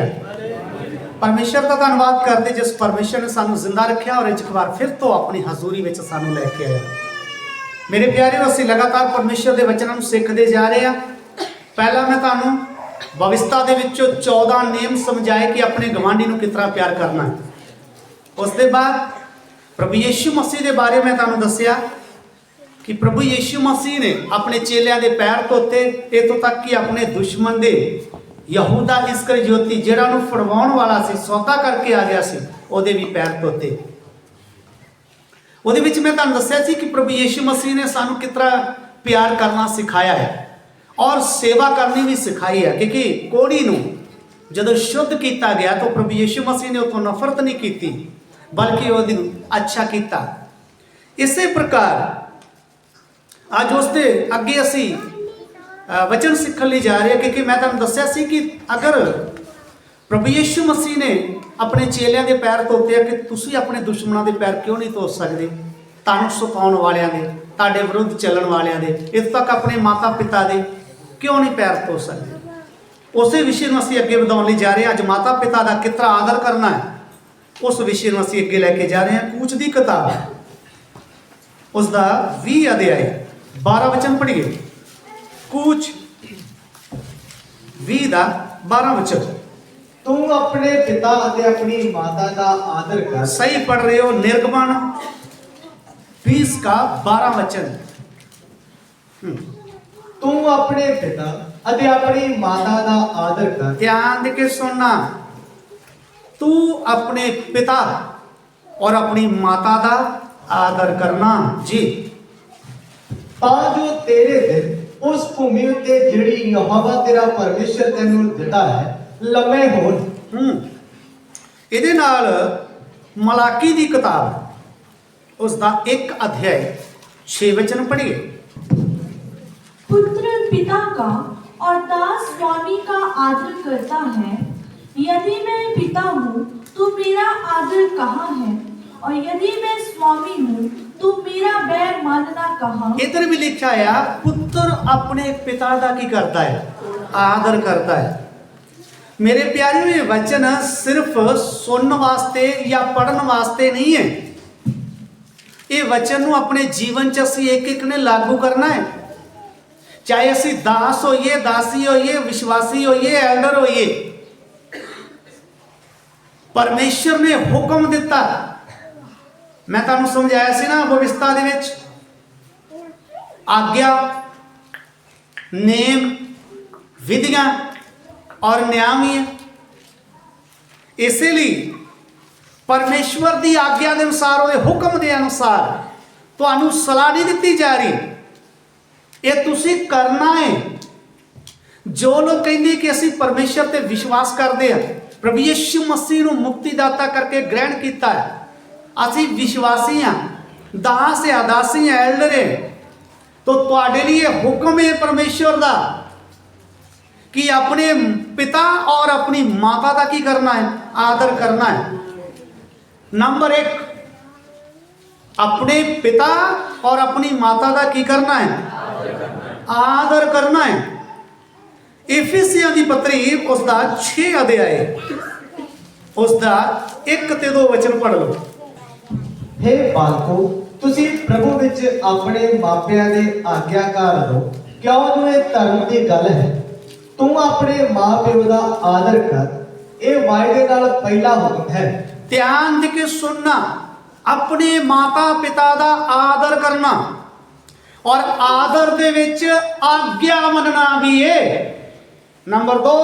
Hallelujah ਪਰਮੇਸ਼ਰ ਦਾ ਧੰਨਵਾਦ ਕਰਦੇ ਜਿਸ ਪਰਮੇਸ਼ਰ ਨੇ ਸਾਨੂੰ ਜ਼ਿੰਦਾ ਰੱਖਿਆ ਔਰ ਇੱਕ ਵਾਰ ਫਿਰ ਤੋਂ ਆਪਣੀ ਹਜ਼ੂਰੀ ਵਿੱਚ ਸਾਨੂੰ ਲੈ ਕੇ ਆਇਆ। ਮੇਰੇ ਪਿਆਰਿਓ ਅਸੀਂ ਲਗਾਤਾਰ ਪਰਮੇਸ਼ਰ ਦੇ ਵਚਨਾਂ ਨੂੰ ਸਿੱਖਦੇ ਜਾ ਰਹੇ ਹਾਂ। ਪਹਿਲਾਂ ਮੈਂ ਤੁਹਾਨੂੰ ਭਵਿਸ਼ਤਾ ਦੇ ਵਿੱਚੋਂ 14 ਨਿਯਮ ਸਮਝਾਏ ਕਿ ਆਪਣੇ ਗਵਾਂਢੀ ਨੂੰ ਕਿਸ ਤਰ੍ਹਾਂ ਪਿਆਰ ਕਰਨਾ ਹੈ। ਉਸ ਦੇ ਬਾਅਦ ਪ੍ਰਭੂ ਯੀਸ਼ੂ ਮਸੀਹ ਦੇ ਬਾਰੇ ਮੈਂ ਤੁਹਾਨੂੰ ਦੱਸਿਆ ਕਿ ਪ੍ਰਭੂ ਯੀਸ਼ੂ ਮਸੀਹ ਨੇ ਆਪਣੇ ਚੇਲਿਆਂ ਦੇ ਪੈਰ ਧੋਤੇ ਇਤੋਂ ਤੱਕ ਕਿ ਆਪਣੇ ਦੁਸ਼ਮਣ ਦੇ ਯਹੂਦਾ ਇਸਕਰਯੋਤੀ ਜਿਹੜਾ ਨੂੰ ਫੜਵਾਉਣ ਵਾਲਾ ਸੀ, ਸੌਦਾ ਕਰਕੇ ਆ ਗਿਆ ਸੀ, ਉਹਦੇ ਵੀ ਪੈਰ ਧੋਤੇ। ਉਹਦੇ ਵਿੱਚ ਮੈਂ ਤੁਹਾਨੂੰ ਦੱਸਿਆ ਸੀ ਕਿ ਪ੍ਰਭੂ ਯੀਸ਼ੂ ਮਸੀਹ ਨੇ ਸਾਨੂੰ ਕਿਸ ਤਰ੍ਹਾਂ ਪਿਆਰ ਕਰਨਾ ਸਿਖਾਇਆ ਹੈ ਔਰ ਸੇਵਾ ਕਰਨੀ ਵੀ ਸਿਖਾਈ ਹੈ, ਕਿਉਂਕਿ ਕੋੜੀ ਨੂੰ ਜਦੋਂ ਸ਼ੁੱਧ ਕੀਤਾ ਗਿਆ ਤਾਂ ਪ੍ਰਭੂ ਯੀਸ਼ੂ ਮਸੀਹ ਨੇ ਉਤੋਂ ਨਫ਼ਰਤ ਨਹੀਂ ਕੀਤੀ, ਬਲਕਿ ਉਹਦੀ ਅੱਛਾ ਕੀਤਾ। ਇਸੇ ਪ੍ਰਕਾਰ ਅੱਜ ਉਸ ਦੇ ਅੱਗੇ ਅਸੀਂ ਵਚਨ ਸਿੱਖਣ ਲਈ ਜਾ ਰਹੇ ਹਾਂ ਕਿਉਂਕਿ ਮੈਂ ਤੁਹਾਨੂੰ ਦੱਸਿਆ ਸੀ ਕਿ ਅਗਰ ਪ੍ਰਭੂ ਯੀਸ਼ੂ ਮਸੀਹ ਨੇ ਆਪਣੇ ਚੇਲਿਆਂ ਦੇ ਪੈਰ ਧੋਤੇ ਆ ਕਿ ਤੁਸੀਂ ਆਪਣੇ ਦੁਸ਼ਮਣਾਂ ਦੇ ਪੈਰ ਕਿਉਂ ਨਹੀਂ ਧੋ ਸਕਦੇ? ਤੁਹਾਨੂੰ ਸੁਕਾਉਣ ਵਾਲਿਆਂ ਦੇ, ਤੁਹਾਡੇ ਵਿਰੁੱਧ ਚੱਲਣ ਵਾਲਿਆਂ ਦੇ ਇੱਥੇ ਤੱਕ ਆਪਣੇ ਮਾਤਾ ਪਿਤਾ ਦੇ ਕਿਉਂ ਨਹੀਂ ਪੈਰ ਧੋ ਸਕਦੇ? ਉਸੇ ਵਿਸ਼ੇ ਨੂੰ ਅਸੀਂ ਅੱਗੇ ਵਧਾਉਣ ਲਈ ਜਾ ਰਹੇ ਹਾਂ। ਅੱਜ ਮਾਤਾ ਪਿਤਾ ਦਾ ਕਿਤਰਾ ਆਦਰ ਕਰਨਾ ਹੈ, ਉਸ ਵਿਸ਼ੇ ਨੂੰ ਅਸੀਂ ਅੱਗੇ ਲੈ ਕੇ ਜਾ ਰਹੇ ਹਾਂ। ਕੂਚ ਦੀ ਕਿਤਾਬ ਉਸ ਦਾ 20 ਅਧਿਆਇ 12 ਵਚਨ ਪੜ੍ਹੀਏ। ਕੂਚ 20 ਦਾ 12 ਵਚਨ। ਤੂੰ ਆਪਣੇ ਪਿਤਾ ਅਤੇ ਆਪਣੀ ਮਾਤਾ ਦਾ ਆਦਰ ਕਰ। ਸਹੀ ਪੜ ਰਹੇ ਹੋ, ਨਿਰਗਮਨ। 20 ਦਾ 12 ਵਚਨ। ਤੂੰ ਆਪਣੇ ਪਿਤਾ ਅਤੇ ਆਪਣੀ ਮਾਤਾ ਦਾ ਆਦਰ ਕਰ। ਧਿਆਨ ਦੇ ਕੇ ਸੁਣਨਾ। ਤੂੰ ਆਪਣੇ ਪਿਤਾ ਔਰ ਆਪਣੀ ਮਾਤਾ ਦਾ ਆਦਰ ਕਰਨਾ। ਜੀ। ਤਾਂ ਜੋ ਤੇਰੇ ਦਿਨ ਉਸ ਭੂਮੀ ਉੱਤੇ ਜਿਹੜੀ ਯਹੋਵਾ ਤੇਰਾ ਪਰਮੇਸ਼ਰ ਤੈਨੂੰ ਦਿੰਦਾ ਹੈ ਲੰਮੇ ਹੋਣ ਹੂੰ ਇਹਦੇ ਨਾਲ ਮਲਾਕੀ ਦੀ ਕਿਤਾਬ ਉਸ ਦਾ ਇੱਕ ਅਧਿਆਇ 6 ਵਚਨ ਪੜ੍ਹੀਏ पुत्र पिता का और दास स्वामी का आदर करता है यदि मैं पिता हूँ तो मेरा आदर कहाँ है और यदि मैं स्वामी हूँ तू मेरा बैर मानना कहा? इधर भी लिखा है पुत्र अपने पिता का की करता है? आदर करता है? मेरे प्यारे, ये वचन सिर्फ़ सुन वास्ते या पढ़न वास्ते नहीं है। ये वचन नु अपने जीवन च असी एक एक ने लागू करना है। चाहे असी दास हो ये दासी हो ये विश्वासी हो ये एल्डर हो ये परमेश्वर ने हुक्म दिता ਮੈਂ ਤੁਹਾਨੂੰ ਸਮਝਾਇਆ ਸੀ ਨਾ ਭਵਿਸ਼ਤਾ ਦੇ ਵਿੱਚ। ਆਗਿਆ, ਨੇਮ, ਵਿਧੀਆਂ ਔਰ ਨਿਯਮ ਹੀ ਹੈ। ਇਸੇ ਲਈ ਪਰਮੇਸ਼ਵਰ ਦੀ ਆਗਿਆ ਦੇ ਅਨੁਸਾਰ, ਉਹਦੇ ਹੁਕਮ ਦੇ ਅਨੁਸਾਰ ਤੁਹਾਨੂੰ ਸਲਾਹ ਨਹੀਂ ਦਿੱਤੀ ਜਾ ਰਹੀ। ਇਹ ਤੁਸੀਂ ਕਰਨਾ ਹੈ। ਜੋ ਲੋਕ ਕਹਿੰਦੇ ਕਿ ਅਸੀਂ ਪਰਮੇਸ਼ਰ ਤੇ ਵਿਸ਼ਵਾਸ ਕਰਦੇ ਹਾਂ, ਪ੍ਰਭੂ ਯਿਸੂ ਮਸੀਹ ਨੂੰ ਮੁਕਤੀਦਾਤਾ ਕਰਕੇ ਗ੍ਰਹਿਣ ਕੀਤਾ ਹੈ। ਅਸੀਂ ਵਿਸ਼ਵਾਸੀ ਹਾਂ। ਦਾਸ ਹੈ ਦਾਸੀ ਹੈ ਐਲਡਰ ਹੈ ਤੋ ਤੁਹਾਡੇ ਲਈ ਇਹ ਹੁਕਮ ਹੈ ਪਰਮੇਸ਼ਰ ਦਾ ਕਿ ਆਪਣੇ ਪਿਤਾ ਔਰ ਆਪਣੀ ਮਾਤਾ ਦਾ ਕੀ ਕਰਨਾ ਹੈ? ਆਦਰ ਕਰਨਾ ਹੈ। ਨੰਬਰ 1 ਆਪਣੇ ਪਿਤਾ ਔਰ ਆਪਣੀ ਮਾਤਾ ਦਾ ਕੀ ਕਰਨਾ ਹੈ? ਆਦਰ ਕਰਨਾ ਹੈ। ਇਫੀਸੀਆਂ ਦੀ ਪੱਤਰੀ ਉਸ ਦਾ 6 ਅਧਿਆਏ। ਉਸ ਦਾ 1 ਤੇ 2 ਵਚਨ ਪੜ੍ਹ ਲਓ। ਹੇ ਬਾਲਕੋ ਤੁਸੀਂ ਪ੍ਰਭੂ ਵਿੱਚ ਆਪਣੇ ਮਾਪਿਆਂ ਦੇ ਆਗਿਆਕਾਰ ਰਹੋ ਕਿਉਂ ਜੋ ਇਹ ਧਰਮ ਦੀ ਗੱਲ ਹੈ ਤੂੰ ਆਪਣੇ ਮਾਪਿਓ ਦਾ ਆਦਰ ਕਰ ਇਹ ਵਾਅਦੇ ਨਾਲ ਪਹਿਲਾ ਹੁਕਮ ਹੈ ਧਿਆਨ ਦੇ ਕੇ ਸੁਣਨਾ ਆਪਣੇ ਮਾਤਾ ਪਿਤਾ ਦਾ ਆਦਰ ਕਰਨਾ ਔਰ ਆਦਰ ਦੇ ਵਿੱਚ ਆਗਿਆ ਮੰਨਣਾ ਵੀ ਏ ਨੰਬਰ 2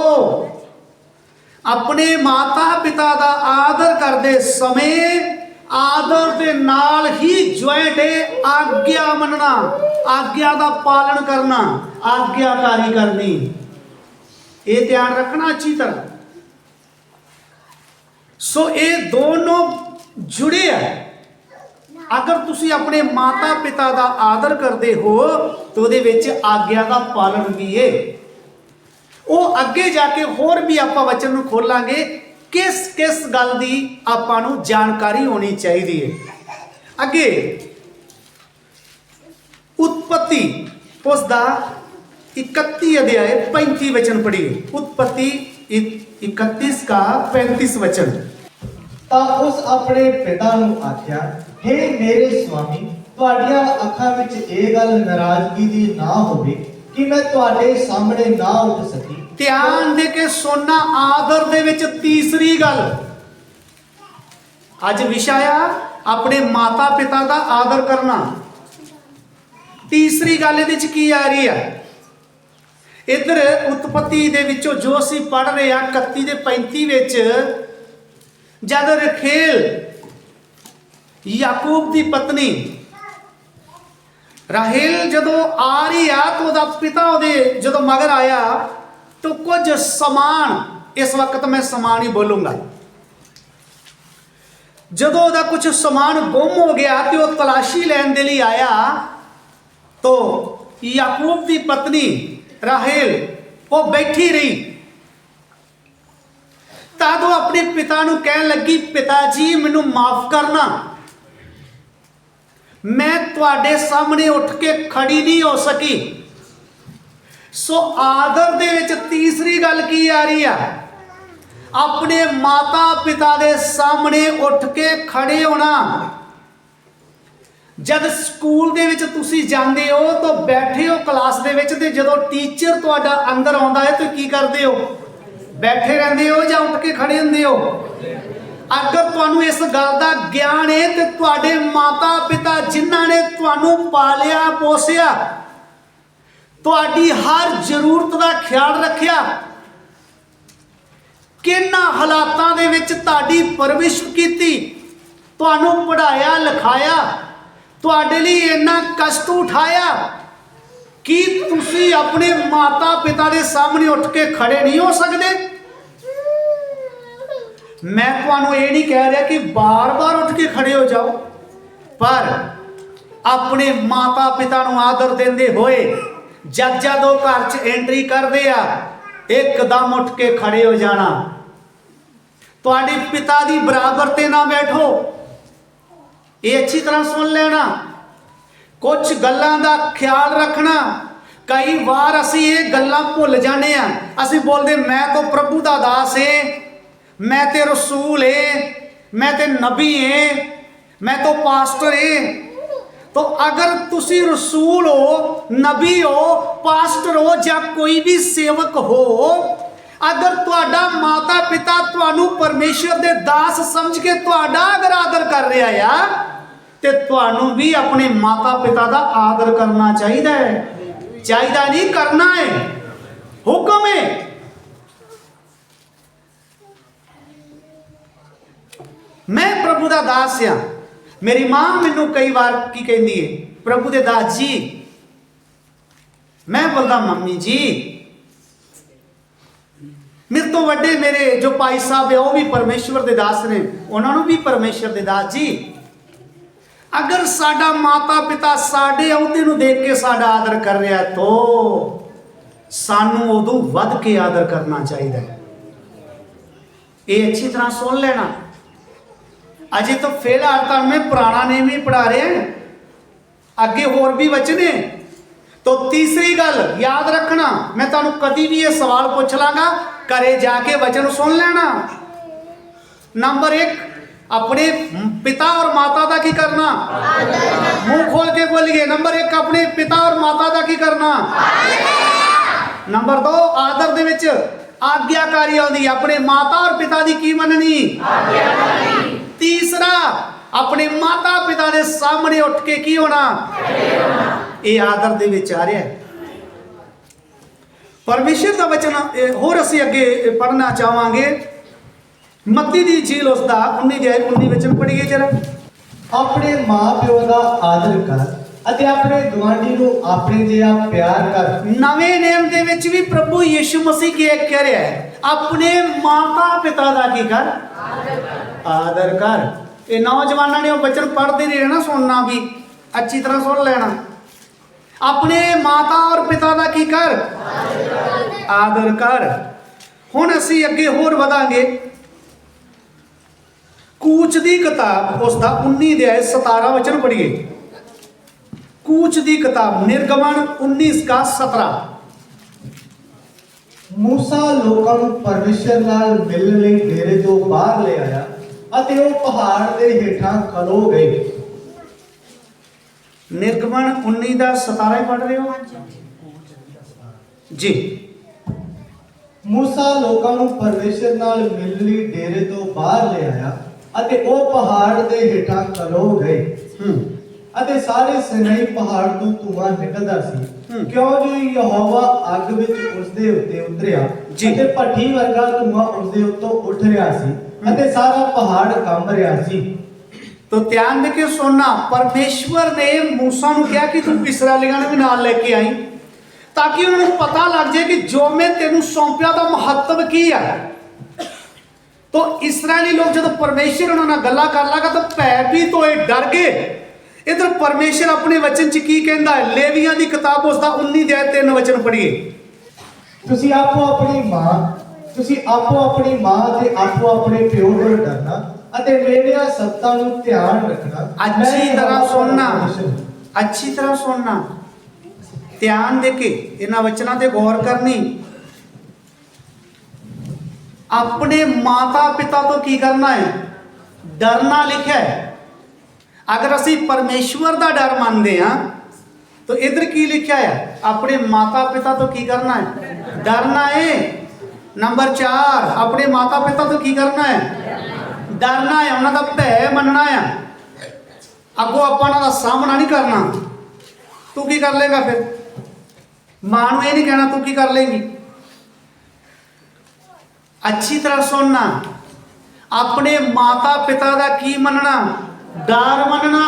ਆਪਣੇ ਮਾਤਾ ਪਿਤਾ ਦਾ ਆਦਰ ਕਰਦੇ ਸਮੇਂ ਆਦਰ ਦੇ ਨਾਲ ਹੀ ਜੁਆਇੰਟ ਹੈ, ਆਗਿਆ ਮੰਨਣਾ, ਆਗਿਆ ਦਾ ਪਾਲਣ ਕਰਨਾ, ਆਗਿਆਕਾਰੀ ਕਰਨੀ। ਇਹ ਧਿਆਨ ਰੱਖਣਾ ਅੱਛੀ ਤਰ੍ਹਾਂ। ਸੋ ਇਹ ਦੋਨੋਂ ਜੁੜੇ ਆ। ਅਗਰ ਤੁਸੀਂ ਆਪਣੇ ਮਾਤਾ ਪਿਤਾ ਦਾ ਆਦਰ ਕਰਦੇ ਹੋ, ਤਾਂ ਉਹਦੇ ਵਿੱਚ ਆਗਿਆ ਦਾ ਪਾਲਣ ਵੀ ਹੈ। ਉਹ ਅੱਗੇ ਜਾ ਕੇ ਹੋਰ ਵੀ ਆਪਾਂ ਵਚਨ ਨੂੰ ਖੋਲਾਂਗੇ। ਕਿਸ ਕਿਸ ਗੱਲ ਦੀ ਆਪਾਂ ਨੂੰ ਜਾਣਕਾਰੀ ਹੋਣੀ ਚਾਹੀਦੀ ਹੈ? ਅੱਗੇ, ਉਤਪਤੀ ਉਸ ਦਾ 31 ਅਧਿਆਇ 35 ਵਚਨ ਪੜ੍ਹੀਏ। ਉਤਪਤੀ 31 ਦਾ 35 ਵਚਨ। ਤਾਂ ਉਸ ਆਪਣੇ ਪਿਤਾ ਨੂੰ ਆਖਿਆ हे ਮੇਰੇ ਸੁਆਮੀ, ਤੁਹਾਡੀਆਂ ਅੱਖਾਂ ਵਿੱਚ ਇਹ ਗੱਲ ਨਾਰਾਜ਼ਗੀ ਦੀ ਨਾ ਹੋਵੇ ਕਿ ਮੈਂ ਤੁਹਾਡੇ ਸਾਹਮਣੇ ਨਾ ਉੱਠ ਸਕੀ। ਧਿਆਨ ਦੇ ਕੇ ਸੋਨਾ ਆਦਰ ਦੇ ਵਿੱਚ ਤੀਸਰੀ ਗੱਲ। ਅੱਜ ਵਿਸ਼ਾ ਆ ਆਪਣੇ ਮਾਤਾ ਪਿਤਾ ਦਾ ਆਦਰ ਕਰਨਾ। ਤੀਸਰੀ ਗੱਲ ਇਹਦੇ ਵਿੱਚ ਕੀ ਆ ਰਹੀ ਆ? ਇਧਰ ਉਤਪਤੀ ਦੇ ਵਿੱਚੋਂ ਜੋ ਅਸੀਂ ਪੜ ਰਹੇ ਆ 31 ਦੇ 35 ਵਿੱਚ, ਜਦ ਰਖੇਲ ਯਾਕੂਬ ਦੀ ਪਤਨੀ ਰਾਹੇਲ ਜਦੋਂ ਆ ਰਹੀ ਆ ਤਾਂ ਉਹਦਾ ਪਿਤਾ ਉਹਦੇ ਜਦੋਂ ਮਗਰ ਆਇਆ ਤਾਂ ਕੁਝ ਸਮਾਨ ਇਸ ਵਕਤ ਮੈਂ ਸਮਾਨ ਹੀ ਬੋਲੂੰਗਾ ਜਦੋਂ ਉਹਦਾ ਕੁਝ ਸਮਾਨ ਗੁੰਮ ਹੋ ਗਿਆ ਤੇ ਉਹ ਤਲਾਸ਼ੀ ਲੈਣ ਦੇ ਲਈ ਆਇਆ ਤੋ ਯਾਕੂਬ ਦੀ ਪਤਨੀ ਰਾਹੇਲ ਉਹ ਬੈਠੀ ਰਹੀ ਤਦ ਉਹ ਆਪਣੇ ਪਿਤਾ ਨੂੰ ਕਹਿਣ ਲੱਗੀ ਪਿਤਾ ਜੀ ਮੈਨੂੰ ਮਾਫ ਕਰਨਾ ਮੈਂ ਤੁਹਾਡੇ ਸਾਹਮਣੇ ਉੱਠ ਕੇ ਖੜੀ ਨਹੀਂ ਹੋ ਸਕੀ ਸੋ ਆਦਰ ਦੇ ਵਿੱਚ ਤੀਸਰੀ ਗੱਲ ਕੀ ਆ ਰਹੀ ਆ? ਆਪਣੇ ਮਾਤਾ ਪਿਤਾ ਦੇ ਸਾਹਮਣੇ ਉੱਠ ਕੇ ਖੜੇ ਹੋਣਾ। ਜਦ ਸਕੂਲ ਦੇ ਵਿੱਚ ਤੁਸੀਂ ਜਾਂਦੇ ਹੋ ਤਾਂ ਬੈਠੇ ਹੋ ਕਲਾਸ ਦੇ ਵਿੱਚ ਤੇ ਜਦੋਂ ਟੀਚਰ ਤੁਹਾਡਾ ਅੰਦਰ ਆਉਂਦਾ ਹੈ ਤੁਸੀਂ ਕੀ ਕਰਦੇ ਹੋ? ਬੈਠੇ ਰਹਿੰਦੇ ਹੋ ਜਾਂ ਉੱਠ ਕੇ ਖੜੇ ਹੁੰਦੇ ਹੋ? ਅਗਰ ਤੁਹਾਨੂੰ ਇਸ ਗੱਲ ਦਾ ਗਿਆਨ ਹੈ ਤੇ ਤੁਹਾਡੇ ਮਾਤਾ ਪਿਤਾ ਜਿਨ੍ਹਾਂ ਨੇ ਤੁਹਾਨੂੰ ਪਾਲਿਆ ਪੋਸਿਆ ਤੁਹਾਡੀ ਹਰ ਜ਼ਰੂਰਤ ਦਾ ਖਿਆਲ ਰੱਖਿਆ। ਕਿੰਨਾ ਹਾਲਾਤਾਂ ਦੇ ਵਿੱਚ ਤੁਹਾਡੀ ਪਰਵਿਸ਼ ਕੀਤੀ। ਤੁਹਾਨੂੰ ਪੜਾਇਆ ਲਿਖਾਇਆ, ਤੁਹਾਡੇ ਲਈ ਇੰਨਾ ਕਸ਼ਟ ਉਠਾਇਆ ਕੀ ਤੁਸੀਂ ਆਪਣੇ ਮਾਤਾ ਪਿਤਾ ਦੇ ਸਾਹਮਣੇ ਉੱਠ ਕੇ ਖੜੇ ਨਹੀਂ ਹੋ ਸਕਦੇ। ਮੈਂ ਤੁਹਾਨੂੰ ਇਹ ਨਹੀਂ ਕਹਿ ਰਿਹਾ ਕਿ ਬਾਰ-ਬਾਰ ਉੱਠ ਕੇ ਖੜੇ ਹੋ ਜਾਓ, ਪਰ ਆਪਣੇ ਮਾਤਾ ਪਿਤਾ ਨੂੰ ਆਦਰ ਦਿੰਦੇ ਹੋਏ ਜਦ ਜਦ ਉਹ ਘਰ 'ਚ ਐਂਟਰੀ ਕਰਦੇ ਆ, ਇੱਕਦਮ ਉੱਠ ਕੇ ਖੜੇ ਹੋ ਜਾਣਾ। ਤੁਹਾਡੇ ਪਿਤਾ ਦੀ ਬਰਾਬਰ ਤੇ ਨਾ ਬੈਠੋ। ਇਹ ਅੱਛੀ ਤਰ੍ਹਾਂ ਸੁਣ ਲੈਣਾ। ਕੁਝ ਗੱਲਾਂ ਦਾ ਖਿਆਲ ਰੱਖਣਾ। ਕਈ ਵਾਰ ਅਸੀਂ ਇਹ ਗੱਲਾਂ ਭੁੱਲ ਜਾਂਦੇ ਆ। ਅਸੀਂ ਬੋਲਦੇ, ਮੈਂ ਤਾਂ ਪ੍ਰਭੂ ਦਾ ਦਾਸ ਏ। ਮੈਂ ਤੇ ਰਸੂਲ ਏ। ਮੈਂ ਤੇ ਨਬੀ ਏ। ਮੈਂ ਤਾਂ ਪਾਸਟਰ ਏ। तो अगर ਤੁਸੀਂ ਰਸੂਲ ਹੋ ਨਬੀ ਹੋ ਪਾਸਟਰ ਹੋ ਜਾਂ ਕੋਈ ਵੀ ਸੇਵਕ ਹੋ ਅਗਰ ਤੁਹਾਡਾ ਮਾਤਾ ਪਿਤਾ ਤੁਹਾਨੂੰ ਪਰਮੇਸ਼ਰ ਦੇ ਦਾਸ ਸਮਝ ਕੇ ਤੁਹਾਡਾ ਅਗਰ ਆਦਰ ਕਰ ਰਿਹਾ ਆ ਤੇ ਤੁਹਾਨੂੰ ਵੀ ਆਪਣੇ ਮਾਤਾ ਪਿਤਾ ਦਾ ਆਦਰ ਕਰਨਾ ਚਾਹੀਦਾ ਹੈ ਚਾਹੀਦਾ ਨਹੀਂ ਕਰਨਾ ਹੈ ਹੁਕਮ ਹੈ ਮੈਂ ਪ੍ਰਭੂ ਦਾ ਦਾਸ ਆ ਮੇਰੀ ਮਾਂ ਮੈਨੂੰ ਕਈ ਵਾਰ ਕੀ ਕਹਿੰਦੀ ਹੈ ਪ੍ਰਭੂ ਦੇ ਦਾਸ ਜੀ, ਮੈਂ ਬੋਲਦਾ, ਮੰਮੀ ਜੀ, ਮੇਰੇ ਤੋਂ ਵੱਡੇ ਮੇਰੇ ਜੋ ਭਾਈ ਸਾਹਿਬ ਹੈ ਉਹ ਵੀ ਪਰਮੇਸ਼ਵਰ ਦੇ ਦਾਸ ਨੇ। ਉਹਨਾਂ ਨੂੰ ਵੀ ਪਰਮੇਸ਼ਵਰ ਦੇ ਦਾਸ ਜੀ। ਅਗਰ ਸਾਡਾ ਮਾਤਾ ਪਿਤਾ ਸਾਡੇ ਅਹੁਦੇ ਨੂੰ ਦੇਖ ਕੇ ਸਾਡਾ ਆਦਰ ਕਰ ਰਿਹਾ ਤੋ ਸਾਨੂੰ ਉਦੋਂ ਵੱਧ ਕੇ ਆਦਰ ਕਰਨਾ ਚਾਹੀਦਾ ਹੈ। ਇਹ ਅੱਛੀ ਤਰ੍ਹਾਂ ਸੁਣ ਲੈਣਾ। ਅਜੇ ਤਾਂ ਫਿਲਹਾਲ ਤਾਂ ਮੈਂ ਪੁਰਾਣਾ ਨੇਮ ਹੀ ਪੜਾ ਰਿਹਾ। ਹਾਂ ਅੱਗੇ ਹੋਰ ਵੀ ਵਚਨੇ। ਤੋ ਤੀਸਰੀ ਗੱਲ, ਯਾਦ ਰੱਖਣਾ, ਮੈਂ ਤੁਹਾਨੂੰ ਕਦੀ ਵੀ ਇਹ ਸਵਾਲ ਪੁੱਛ ਲਾਂਗਾ, ਘਰੇ ਜਾ ਕੇ ਵਚਨ ਸੁਣ ਲੈਣਾ। ਨੰਬਰ 1 ਆਪਣੇ ਪਿਤਾ ਔਰ ਮਾਤਾ ਦਾ ਕੀ ਕਰਨਾ? ਮੂੰਹ ਖੋਲ ਕੇ ਬੋਲੀਏ, ਨੰਬਰ 1 ਆਪਣੇ ਪਿਤਾ ਔਰ ਮਾਤਾ ਦਾ ਕੀ ਕਰਨਾ? ਨੰਬਰ 2 ਆਦਰ ਦੇ ਵਿੱਚ ਆਗਿਆਕਾਰੀ ਆਉਂਦੀ ਆਪਣੇ ਮਾਤਾ ਔਰ ਪਿਤਾ ਦੀ ਕੀ ਮੰਨਣੀ? ਤੀਸਰਾ, ਆਪਣੇ ਮਾਤਾ ਪਿਤਾ ਦੇ ਸਾਹਮਣੇ ਉੱਠ ਕੇ ਕੀ ਹੋਣਾ? ਇਹ ਆਦਰ ਦੇ ਵਿੱਚ ਆ ਰਿਹਾ ਪਰਮੇਸ਼ਰ ਦਾ ਵਚਨ ਹੋਰ ਅਸੀਂ ਅੱਗੇ ਪੜ੍ਹਨਾ ਚਾਹਾਂਗੇ। ਮੱਤੀ ਦੀ ਝੀਲ ਉਸ ਦਾ 19 ਦੇ 19 ਵਚਨ ਪੜ੍ਹੀਏ ਜਰਾ। ਆਪਣੇ ਮਾਪਿਓ ਦਾ ਆਦਰ ਕਰ ਅਤੇ ਆਪਣੇ ਗੁਆਂਢੀ ਨੂੰ ਆਪਣੇ ਜਿਹਾ ਪਿਆਰ ਕਰ। ਨਵੇਂ ਨੇਮ ਦੇ ਵਿੱਚ ਵੀ ਪ੍ਰਭੂ ਯੀਸ਼ੂ ਮਸੀਹ ਕੀ ਕਹਿ ਰਿਹਾ ਹੈ? ਆਪਣੇ ਮਾਤਾ ਪਿਤਾ ਦਾ ਕੀ ਕਰ ਆਦਰ ਕਰ? ਆਦਰ ਕਰ। ਇਹ ਨੌਜਵਾਨਾਂ ਨੇ ਉਹ ਬਚਨ ਪੜ੍ਹਦੇ ਨਹੀਂ ਰਹਿਣਾ ਸੁਣਨਾ ਵੀ। ਅੱਛੀ ਤਰ੍ਹਾਂ ਸੁਣ ਲੈਣਾ। ਆਪਣੇ ਮਾਤਾ ਔਰ ਪਿਤਾ ਦਾ ਕੀ ਕਰ? ਆਦਰ ਕਰ। ਹੁਣ ਅਸੀਂ ਅੱਗੇ ਹੋਰ ਵਧਾਂਗੇ। ਕੂਚ ਦੀ ਕਿਤਾਬ ਉਸ ਦਾ 19 ਦੇ 17 ਵਚਨ ਪੜ੍ਹੀਏ। ਕੂਚ ਦੀ ਕਿਤਾਬ ਨਿਰਗਮਨ 19 का 17 ਮੂਸਾ ਲੋਕਾਂ ਨੂੰ ਪਰਮੇਸ਼ਰ ਨਾਲ ਮਿਲਣ ਲਈ ਡੇਰੇ ਤੋਂ ਬਾਹਰ ਲੈ ਆਇਆ। ਅਤੇ ਉਹ ਪਹਾੜ ਦੇ ਹੇਠਾਂ ਖਲੋ ਗਏ। ਨਿਰਗਮਨ 19 ਦਾ 17 ਪੜ੍ਹ ਰਹੇ ਹੋ? ਜੀ। ਮੂਸਾ ਲੋਕਾਂ ਨੂੰ ਪਰਮੇਸ਼ਰ ਨਾਲ ਮਿਲਣ ਲਈ ਡੇਰੇ ਤੋਂ ਬਾਹਰ ਲੈ ਆਇਆ ਅਤੇ ਉਹ ਪਹਾੜ ਦੇ ਹੇਠਾਂ ਖਲੋ ਗਏ। ਅਤੇ ਸਾਰੇ ਸਿਨਾਈ ਪਹਾੜ ਤੋਂ ਧੂਆਂ ਨਿਕਲਦਾ ਸੀ। ਕਿਉਂ ਜੋ? ਯਹੋਵਾ ਅੱਗ ਵਿੱਚ ਉਸਦੇ ਉੱਤੇ ਉਤਰਿਆ। ਅਤੇ ਭੱਠੀ ਵਰਗਾ ਧੂਆਂ ਉਸਦੇ ਉੱਤੋਂ ਉੱਠ ਰਿਹਾ ਸੀ। ਅਤੇ ਸਾਰਾ ਪਹਾੜ ਕੰਬ ਰਿਹਾ ਸੀ तो ध्यान देके सुनना परमेश्वर ने मूसा ਨੂੰ ਕਿਹਾ ਕਿ ਤੂੰ ਇਸਰਾਏਲੀਆਂ ਨੂੰ ਵੀ ਨਾਲ ਲੈ ਕੇ ਆਈ ਤਾਂ ਕਿ ਉਹਨਾਂ ਨੂੰ ਪਤਾ ਲੱਗ ਜਾਏ ਕਿ ਜੋ ਮੈਂ ਤੈਨੂੰ ਸੌਂਪਿਆ ਦਾ ਮਹੱਤਵ ਕੀ ਹੈ ਤੋ ਇਸਰਾਇਲੀ ਲੋਕ ਜਦੋਂ ਪਰਮੇਸ਼ਰ ਉਹਨਾਂ ਨਾਲ ਗੱਲਾਂ ਕਰ ਲਾਗਾ ਤਾਂ ਭੈ ਵੀ ਤੋਏ ਡਰ ਗਏ ਇਧਰ ਪਰਮੇਸ਼ਰ ਆਪਣੇ ਵਚਨ ਚ ਕੀ ਕਹਿੰਦਾ ਹੈ ਲੇਵੀਆਂ ਦੀ ਕਿਤਾਬ ਉਸ ਦਾ 19 ਦੇ ਤਿੰਨ ਵਚਨ ਪੜ੍ਹੀਏ ਤੁਸੀਂ ਆਪੋ ਆਪਣੀ ਮਾਂ ਤੁਸੀਂ ਆਪੋ ਆਪਣੀ ਮਾਂ ਤੇ ਆਪੋ ਆਪਣੇ ਪਿਓ ਤੋਂ ਡਰਨਾ ਅਤੇ ਮੇਰੀਆਂ ਸੱਤਾਂ ਨੂੰ ਧਿਆਨ ਰੱਖਣਾ। ਮੈਂ ਅੱਛੀ ਤਰ੍ਹਾਂ ਯਹੋਵਾ ਸੁਣਨਾ। ਪਰਮੇਸ਼ਰ ਹਾਂ। ਅੱਛੀ ਤਰ੍ਹਾਂ ਸੁਣਨਾ। ਧਿਆਨ ਦੇ ਕੇ ਇਹਨਾਂ ਵਚਨਾਂ ਤੇ ਗੌਰ ਕਰਨੀ। ਆਪਣੇ ਮਾਤਾ ਪਿਤਾ ਤੋਂ ਕੀ ਕਰਨਾ ਹੈ? ਡਰਨਾ ਲਿਖਿਆ ਹੈ। ਅਗਰ ਅਸੀਂ ਪਰਮੇਸ਼ਵਰ ਦਾ ਡਰ ਮੰਨਦੇ ਹਾਂ ਤਾਂ ਇਧਰ ਕੀ ਲਿਖਿਆ ਹੈ? ਆਪਣੇ ਮਾਤਾ ਪਿਤਾ ਤੋਂ ਕੀ ਕਰਨਾ ਹੈ? ਡਰਨਾ ਹੈ। ਨੰਬਰ 4 ਆਪਣੇ ਮਾਤਾ ਪਿਤਾ ਤੋਂ ਕੀ ਕਰਨਾ ਹੈ? ਡਰਨਾ ਹੈ, ਉਹਨਾਂ ਦਾ ਭੈ ਮੰਨਣਾ ਹੈ। ਅੱਗੋਂ ਆਪਾਂ ਉਹਨਾਂ ਦਾ ਸਾਹਮਣਾ ਨਹੀਂ ਕਰਨਾ। ਤੂੰ ਕੀ ਕਰ ਲੇਗਾ ਫਿਰ? ਮਾਂ ਨੂੰ ਇਹ ਨਹੀਂ ਕਹਿਣਾ, ਤੂੰ ਕੀ ਕਰ ਲੇਗੀ ਅੱਛੀ ਤਰ੍ਹਾਂ ਸੁਣਨਾ। ਆਪਣੇ ਮਾਤਾ ਪਿਤਾ ਦਾ ਕੀ ਮੰਨਣਾ? ਡਰ ਮੰਨਣਾ।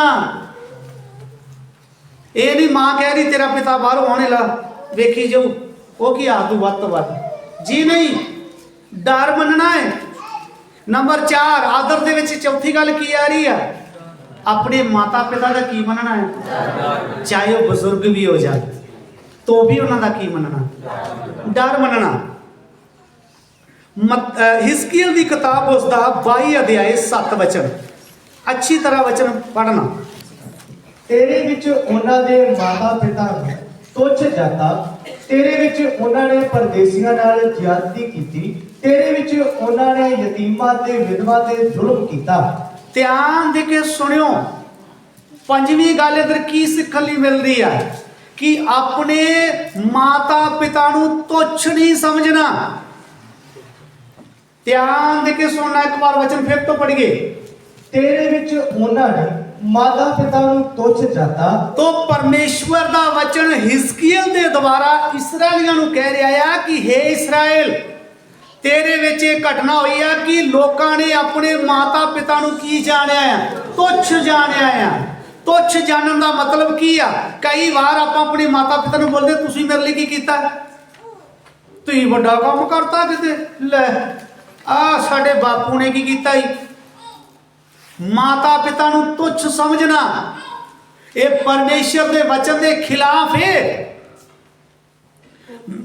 ਇਹ ਨਹੀਂ ਮਾਂ ਕਹਿ ਰਹੀ, ਤੇਰਾ ਪਿਤਾ ਬਾਹਰੋਂ ਆਉਣੇ ਲਾ ਵੇਖੀ ਜਾਊ, ਉਹ ਕੀ ਆਦੂ ਵੱਧ ਤੋਂ ਵੱਧ ਜੀ ਨਹੀਂ, ਡਰ ਮੰਨਣਾ ਹੈ। ਨੰਬਰ 4 ਆਦਰ ਦੇ ਵਿੱਚ ਚੌਥੀ ਗੱਲ ਕੀ ਆ ਰਹੀ ਹੈ ਆਪਣੇ ਮਾਤਾ ਪਿਤਾ ਦਾ ਕੀ ਮੰਨਣਾ ਹੈ? ਚਾਹੇ ਉਹ ਬਜ਼ੁਰਗ ਵੀ ਹੋ ਜਾਣ ਤੋ ਵੀ ਉਹਨਾਂ ਦਾ ਕੀ ਮੰਨਣਾ? ਡਰ ਮੰਨਣਾ। ਮਤ- ਦੀ ਕਿਤਾਬ ਉਸ ਦਾ 22 ਅਧਿਆਏ 7 ਵਚਨ। ਅੱਛੀ ਤਰ੍ਹਾਂ ਵਚਨ ਪੜ੍ਹਨਾ। ਤੇਰੇ ਵਿੱਚ ਉਹਨਾਂ ਦੇ ਮਾਤਾ ਪਿਤਾ ਨੂੰ ਤੁੱਛ ਜਾਤਾ ਤੇਰੇ ਵਿੱਚ ਉਹਨਾਂ ਨੇ ਪਰਦੇਸੀਆਂ ਨਾਲ ਜ਼ਿਆਦਤੀ ਕੀਤੀ, ਤੇਰੇ ਵਿੱਚ ਉਹਨਾਂ ਨੇ ਯਤੀਮਾਂ ਤੇ ਵਿਧਵਾ ਤੇ ਜ਼ੁਲਮ ਕੀਤਾ। ਧਿਆਨ ਦੇ ਕੇ ਸੁਣਿਓ, ਪੰਜਵੀਂ ਗੱਲ ਇਧਰ ਕੀ ਸਿੱਖਣ ਲਈ ਮਿਲ ਰਹੀ ਹੈ ਕਿ ਆਪਣੇ ਮਾਤਾ ਪਿਤਾ ਨੂੰ ਤੁੱਛ ਨਹੀਂ ਸਮਝਣਾ। ਧਿਆਨ ਦੇ ਕੇ ਸੁਣਨਾ, ਇੱਕ ਵਾਰ ਵਚਨ ਫਿਰ ਤੋਂ ਪੜ੍ਹੀਏ। ਤੇਰੇ ਵਿੱਚ ਉਹਨਾਂ ਨੇ ਮਾਤਾ ਪਿਤਾ ਨੂੰ ਤੁੱਛ ਜਾਤਾ ਤੋ ਪਰਮੇਸ਼ਵਰ ਦਾ ਵਚਨ ਹਿਜ਼ਕੀਏਲ ਦੇ ਦੁਆਰਾ ਇਸਰਾਏਲੀਆਂ ਨੂੰ ਕਹਿ ਰਿਹਾ ਆ ਕਿ हे ਇਸਰਾਏਲ, ਤੇਰੇ ਵਿੱਚ ਇਹ ਘਟਨਾ ਹੋਈ ਆ ਕਿ ਲੋਕਾਂ ਨੇ ਆਪਣੇ ਮਾਤਾ ਪਿਤਾ ਨੂੰ ਕੀ ਜਾਣਿਆ ਆ? ਤੁੱਛ ਜਾਣਿਆ ਆ। ਤੁੱਛ ਜਾਣਨ ਦਾ ਮਤਲਬ ਕੀ ਆ? ਕਈ ਵਾਰ ਆਪਾਂ ਆਪਣੇ ਮਾਤਾ ਪਿਤਾ ਨੂੰ ਬੋਲਦੇ, ਤੁਸੀਂ ਮੇਰੇ ਲਈ ਕੀ ਕੀਤਾ? ਤੁਸੀਂ ਵੱਡਾ ਕੰਮ ਕਰਤਾ ਕਿਤੇ? ਲੈ ਆ ਸਾਡੇ ਬਾਪੂ ਨੇ ਕੀ ਕੀਤਾ ਜੀ ਮਾਤਾ ਪਿਤਾ ਨੂੰ ਤੁੱਛ ਸਮਝਣਾ, ਇਹ ਪਰਮੇਸ਼ਰ ਦੇ ਵਚਨ ਦੇ ਖਿਲਾਫ ਹੈ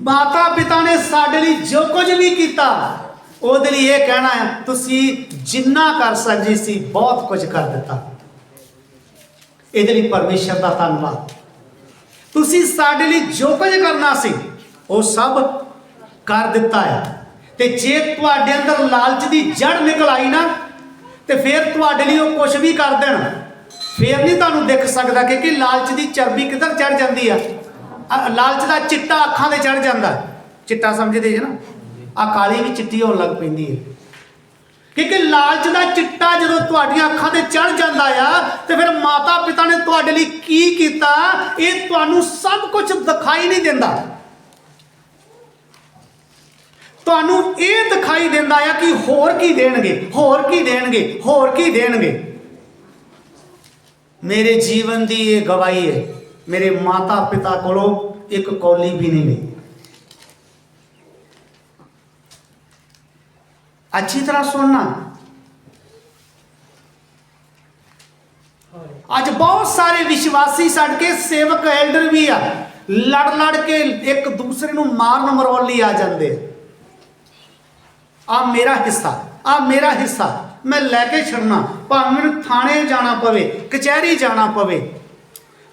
ਮਾਤਾ ਪਿਤਾ ਨੇ ਸਾਡੇ ਲਈ ਜੋ ਕੁਝ ਵੀ ਕੀਤਾ, ਉਹਦੇ ਲਈ ਇਹ ਕਹਿਣਾ ਹੈ, ਤੁਸੀਂ ਜਿੰਨਾ ਕਰ ਸਕਦੇ ਸੀ, ਬਹੁਤ ਕੁਝ ਕਰ ਦਿੱਤਾ। ਇਹਦੇ ਲਈ ਪਰਮੇਸ਼ਰ ਦਾ ਧੰਨਵਾਦ। ਤੁਸੀਂ ਸਾਡੇ ਲਈ ਜੋ ਕੁਝ ਕਰਨਾ ਸੀ, ਉਹ ਸਭ ਕਰ ਦਿੱਤਾ ਹੈ। ਤੇ ਜੇ ਤੁਹਾਡੇ ਅੰਦਰ ਲਾਲਚ ਦੀ ਜੜ ਨਿਕਲ ਆਈ ਨਾ ਤੇ ਫਿਰ ਤੁਹਾਡੇ ਲਈ ਉਹ ਕੁਝ ਵੀ ਕਰ ਦੇਣ। ਫਿਰ ਨਹੀਂ ਤੁਹਾਨੂੰ ਦਿਖ ਸਕਦਾ ਕਿ ਕਿ ਲਾਲਚ ਦੀ ਚਰਬੀ ਕਿੱਧਰ ਚੜ ਜਾਂਦੀ ਆ। ਲਾਲਚ ਦਾ ਚਿੱਟਾ ਅੱਖਾਂ ਤੇ ਚੜ ਜਾਂਦਾ। ਚਿੱਟਾ ਸਮਝਦੇ ਜੇ ਨਾ? ਆ ਕਾਲੀ ਵੀ ਚਿੱਟੀ ਹੋਣ ਲੱਗ ਪੈਂਦੀ ਹੈ ਕਿਉਂਕਿ ਲਾਲਚ ਦਾ ਚਿੱਟਾ ਜਦੋਂ ਤੁਹਾਡੀਆਂ ਅੱਖਾਂ ਤੇ ਚੜ ਜਾਂਦਾ ਆ, ਤੇ ਫਿਰ ਮਾਤਾ ਪਿਤਾ ਨੇ ਤੁਹਾਡੇ ਲਈ ਕੀ ਕੀਤਾ? ਇਹ ਤੁਹਾਨੂੰ ਸਭ ਕੁਝ ਦਿਖਾਈ ਨਹੀਂ ਦਿੰਦਾ। ਤੁਹਾਨੂੰ ਇਹ ਦਿਖਾਈ ਦਿੰਦਾ ਆ ਕਿ ਹੋਰ ਕੀ ਦੇਣਗੇ, ਹੋਰ ਕੀ ਦੇਣਗੇ, ਹੋਰ ਕੀ ਦੇਣਗੇ। ਮੇਰੇ ਜੀਵਨ ਦੀ ਇਹ ਗਵਾਹੀ ਹੈ, ਮੇਰੇ ਮਾਤਾ ਪਿਤਾ ਕੋਲੋਂ ਇੱਕ ਕੌਲੀ ਵੀ ਨਹੀਂ ਲਈ ਅੱਛੀ ਤਰ੍ਹਾਂ ਸੁਣਨਾ। ਅੱਜ ਬਹੁਤ ਸਾਰੇ ਵਿਸ਼ਵਾਸੀ ਛੱਡ ਕੇ ਸੇਵਕ ਐਲਡਰ ਵੀ ਆ। ਲੜ ਲੜ ਕੇ ਇੱਕ ਦੂਸਰੇ ਨੂੰ ਮਾਰਨ ਮਰੋਲੀ ਆ ਜਾਂਦੇ ਆ ਮੇਰਾ ਹਿੱਸਾ ਆ ਮੇਰਾ ਹਿੱਸਾ, ਮੈਂ ਲੈ ਕੇ ਛੱਡਣਾ, ਭਾਵੇਂ ਮੈਨੂੰ ਥਾਣੇ ਜਾਣਾ ਪਵੇ, ਕਚਹਿਰੀ ਜਾਣਾ ਪਵੇ।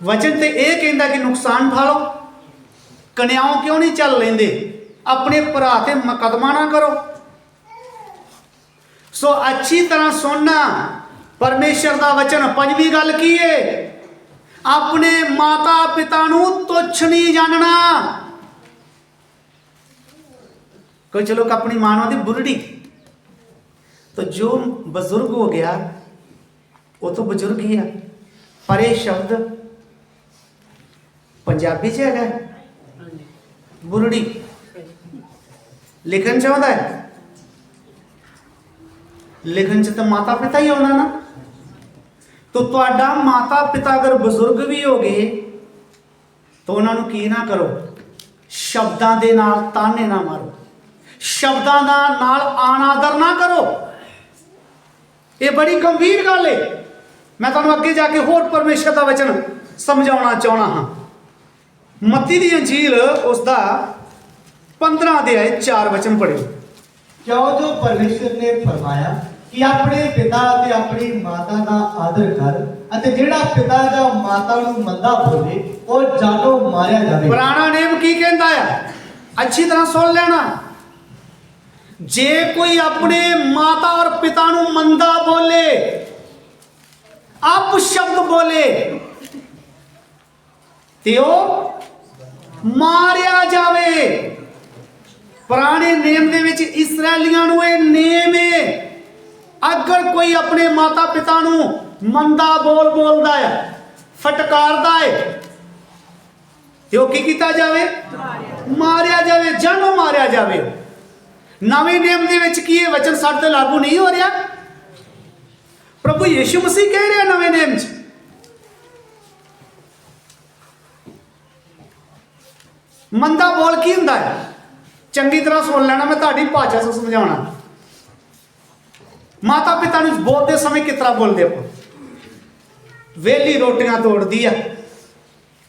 ਵਚਨ ਤੇ ਇਹ ਕਹਿੰਦਾ ਕਿ ਨੁਕਸਾਨ ਠਾ ਕਨਿਆਓ ਕਿਉਂ ਨਹੀਂ ਚੱਲ ਲੈਂਦੇ? ਆਪਣੇ ਭਰਾ ਤੇ ਮੁਕਦਮਾ ਨਾ ਕਰੋ। ਸੋ ਅੱਛੀ ਤਰ੍ਹਾਂ ਸੁਣਨਾ, ਪਰਮੇਸ਼ਰ ਦਾ ਵਚਨ, ਪੰਜਵੀਂ ਗੱਲ ਕੀ ਹੈ ਆਪਣੇ ਮਾਤਾ ਪਿਤਾ ਨੂੰ ਤੁੱਛ ਨਹੀਂ ਜਾਣਨਾ। ਕੁਝ ਲੋਕ ਆਪਣੀ ਮਾਂ ਨੂੰ ਆਂਦੇ ਬੁਰੜੀ ਤਾਂ ਜੋ ਬਜ਼ੁਰਗ ਹੋ ਗਿਆ, ਉਹ ਤਾਂ ਬਜ਼ੁਰਗ ਹੀ ਆ। ਪਰ ਇਹ ਸ਼ਬਦ ਪੰਜਾਬੀ ਚ ਹੈਗਾ। ਬੁਰੜੀ ਲਿਖਣ ਚ ਆਉਂਦਾ ਹੈ? ਲਿਖਣ ਚ ਤਾਂ ਮਾਤਾ ਪਿਤਾ ਹੀ ਆਉਣਾ ਨਾ। ਤੋ ਤੁਹਾਡਾ ਮਾਤਾ ਪਿਤਾ ਅਗਰ ਬਜ਼ੁਰਗ ਵੀ ਹੋ ਗਏ, ਤਾਂ ਉਹਨਾਂ ਨੂੰ ਕੀ ਨਾ ਕਰੋ, ਸ਼ਬਦਾਂ ਦੇ ਨਾਲ ਤਾਨੇ ਨਾ ਮਾਰੋ। ਸ਼ਬਦਾਂ ਦਾ ਨਾਲ ਆਨਾਦਰ ਨਾ ਕਰੋ। ਇਹ ਬੜੀ ਗੰਭੀਰ ਗੱਲ ਹੈ ਮੈਂ ਤੁਹਾਨੂੰ ਅੱਗੇ ਜਾ ਕੇ ਹੋਰ ਪਰਮੇਸ਼ਰ ਦਾ ਵਚਨ ਸਮਝਾਉਣਾ ਚਾਹਣਾ ਹਾਂ। ਮੱਤੀ ਦੀ ਅੰਜੀਲ ਉਸ ਦਾ 15 ਅਧਿਆਇ 4 ਵਚਨ ਪੜ੍ਹਿਓ। ਕਿਉਂ ਜੋ ਪਰਮੇਸ਼ਰ ਨੇ ਫਰਮਾਇਆ ਕਿ ਆਪਣੇ ਪਿਤਾ ਅਤੇ ਆਪਣੀ ਮਾਤਾ ਦਾ ਆਦਰ ਕਰ ਅਤੇ ਜਿਹੜਾ ਪਿਤਾ ਜਾਂ ਮਾਤਾ ਨੂੰ ਮੰਦਾ ਬੋਲੇ ਉਹ ਜਾਨੋਂ ਮਾਰਿਆ ਜਾਵੇ। ਪੁਰਾਣਾ ਨੇਮ ਕੀ ਕਹਿੰਦਾ ਆ? ਅੱਛੀ ਤਰ੍ਹਾਂ ਸੁਣ ਲੈਣਾ। ਜੇ ਕੋਈ ਆਪਣੇ ਮਾਤਾ ਔਰ ਪਿਤਾ ਨੂੰ ਮੰਦਾ ਬੋਲੇ ਆਪ ਸ਼ਬਦ ਬੋਲੇ, ਤੇ ਉਹ ਮਾਰਿਆ ਜਾਵੇ। ਪੁਰਾਣੇ ਨੇਮ ਦੇ ਵਿੱਚ ਇਸرائیਲੀਆਂ ਨੂੰ ਇਹ ਨੇਮ ਹੈ, ਅਗਰ ਕੋਈ ਆਪਣੇ ਮਾਤਾ ਪਿਤਾ ਨੂੰ ਮੰਦਾ ਬੋਲ ਬੋਲਦਾ ਹੈ, ਫਟਕਾਰਦਾ ਹੈ, ਤੇ ਉਹ ਕੀ ਕੀਤਾ ਜਾਵੇ? ਮਾਰਿਆ ਜਾਵੇ ਜਨਮ ਮਾਰਿਆ ਜਾਵੇ। ਨਵੇਂ ਨਿਯਮ ਦੇ ਵਿੱਚ ਕੀ ਇਹ ਵਚਨ ਸਾਡੇ ਤੇ ਲਾਗੂ ਨਹੀਂ ਹੋ ਰਿਹਾ? ਪ੍ਰਭੂ ਯੀਸ਼ੂ ਮਸੀਹ ਕਹਿ ਰਿਹਾ ਨਵੇਂ ਨਿਯਮ 'ਚ। ਮੰਦਾ ਬੋਲ ਕੀ ਹੁੰਦਾ ਹੈ? ਚੰਗੀ ਤਰ੍ਹਾਂ ਸੁਣ ਲੈਣਾ, ਮੈਂ ਤੁਹਾਡੀ ਭਾਸ਼ਾ 'ਚ ਸਮਝਾਉਣਾ। ਮਾਤਾ ਪਿਤਾ ਨੂੰ ਬੋਲਦੇ ਸਮੇਂ ਕਿਸ ਤਰ੍ਹਾਂ ਬੋਲਦੇ ਆਪਾਂ ਵੇਲੀ ਰੋਟੀਆਂ ਤੋੜਦੀ ਆ।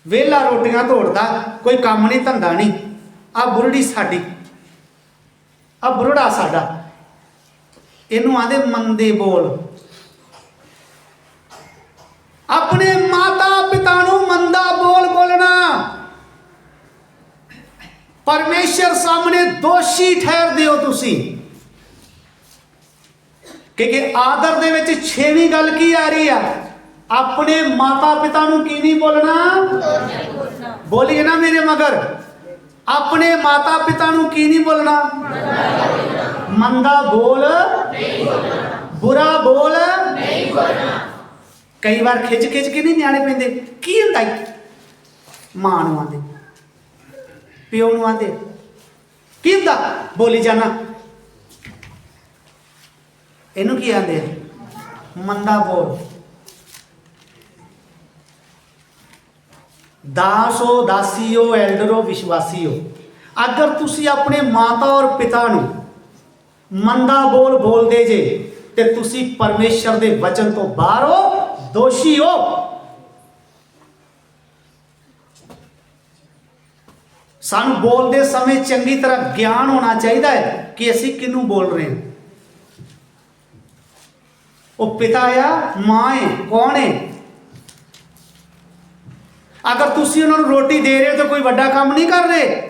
ਵੇਲਾ ਰੋਟੀਆਂ ਤੋੜਦਾ, ਕੋਈ ਕੰਮ ਨਹੀਂ, ਧੰਦਾ ਨਹੀਂ। ਆ ਬੁਰੜੀ ਸਾਡੀ ਆ ਬੁਰੜਾ ਸਾਡਾ। ਇਹਨੂੰ ਆਂਦੇ ਮੰਦੇ ਬੋਲ। ਆਪਣੇ ਮਾਤਾ ਪਿਤਾ ਨੂੰ ਮੰਦਾ ਬੋਲ ਬੋਲਣਾ। ਪਰਮੇਸ਼ਰ ਸਾਹਮਣੇ ਦੋਸ਼ੀ ਠਹਿਰਦੇ ਹੋ ਤੁਸੀਂ। ਕਿਉਂਕਿ ਆਦਰ ਦੇ ਵਿੱਚ ਛੇਵੀਂ ਗੱਲ ਕੀ ਆ ਰਹੀ ਆ? ਆਪਣੇ ਮਾਤਾ ਪਿਤਾ ਨੂੰ ਕੀ ਨਹੀਂ ਬੋਲਣਾ। ਬੋਲੀਏ ਨਾ ਮੇਰੇ ਮਗਰ। ਆਪਣੇ ਮਾਤਾ ਪਿਤਾ ਨੂੰ ਕੀ ਨਹੀਂ ਬੋਲਣਾ? ਮੰਦਾ ਬੋਲ ਬੁਰਾ ਬੋਲ ਕਈ ਵਾਰ ਖਿੱਚ ਖਿੱਚ ਕੇ ਨਹੀਂ ਨਿਆਣੇ ਪੈਂਦੇ। ਕੀ ਹੁੰਦਾ ਮਾਂ ਨੂੰ ਆਂਦੇ, ਪਿਓ ਨੂੰ ਆਂਦੇ। ਕੀ ਹੁੰਦਾ? ਬੋਲੀ ਜਾਣਾ। ਇਹਨੂੰ ਕੀ ਆਂਦੇ ਮੰਦਾ ਬੋਲ। ਦਾਸੋ, ਦਾਸੀਓ, ਐਲਡਰੋ, ਵਿਸ਼ਵਾਸੀਓ, ਅਗਰ ਤੁਸੀਂ ਆਪਣੇ ਮਾਤਾ ਔਰ ਪਿਤਾ ਨੂੰ ਮੰਦਾ ਬੋਲ ਬੋਲਦੇ ਜੇ, ਤੇ ਤੁਸੀਂ ਪਰਮੇਸ਼ਰ ਦੇ ਵਚਨ ਤੋਂ ਬਾਹਰ ਹੋ, ਦੋਸ਼ੀ ਹੋ। ਸਾਨੂੰ ਬੋਲਦੇ ਸਮੇਂ ਚੰਗੀ ਤਰ੍ਹਾਂ ਗਿਆਨ ਹੋਣਾ ਚਾਹੀਦਾ ਹੈ ਕਿ ਅਸੀਂ ਕਿਹਨੂੰ ਬੋਲ ਰਹੇ ਹਾਂ। ਉਹ ਪਿਤਾ ਆ, ਮਾਂ ਹੈ ਕੌਣ ਹੈ ਅਗਰ ਤੁਸੀਂ ਉਹਨਾਂ ਨੂੰ ਰੋਟੀ ਦੇ ਰਹੇ ਹੋ ਤਾਂ ਕੋਈ ਵੱਡਾ ਕੰਮ ਨਹੀਂ ਕਰ ਰਹੇ,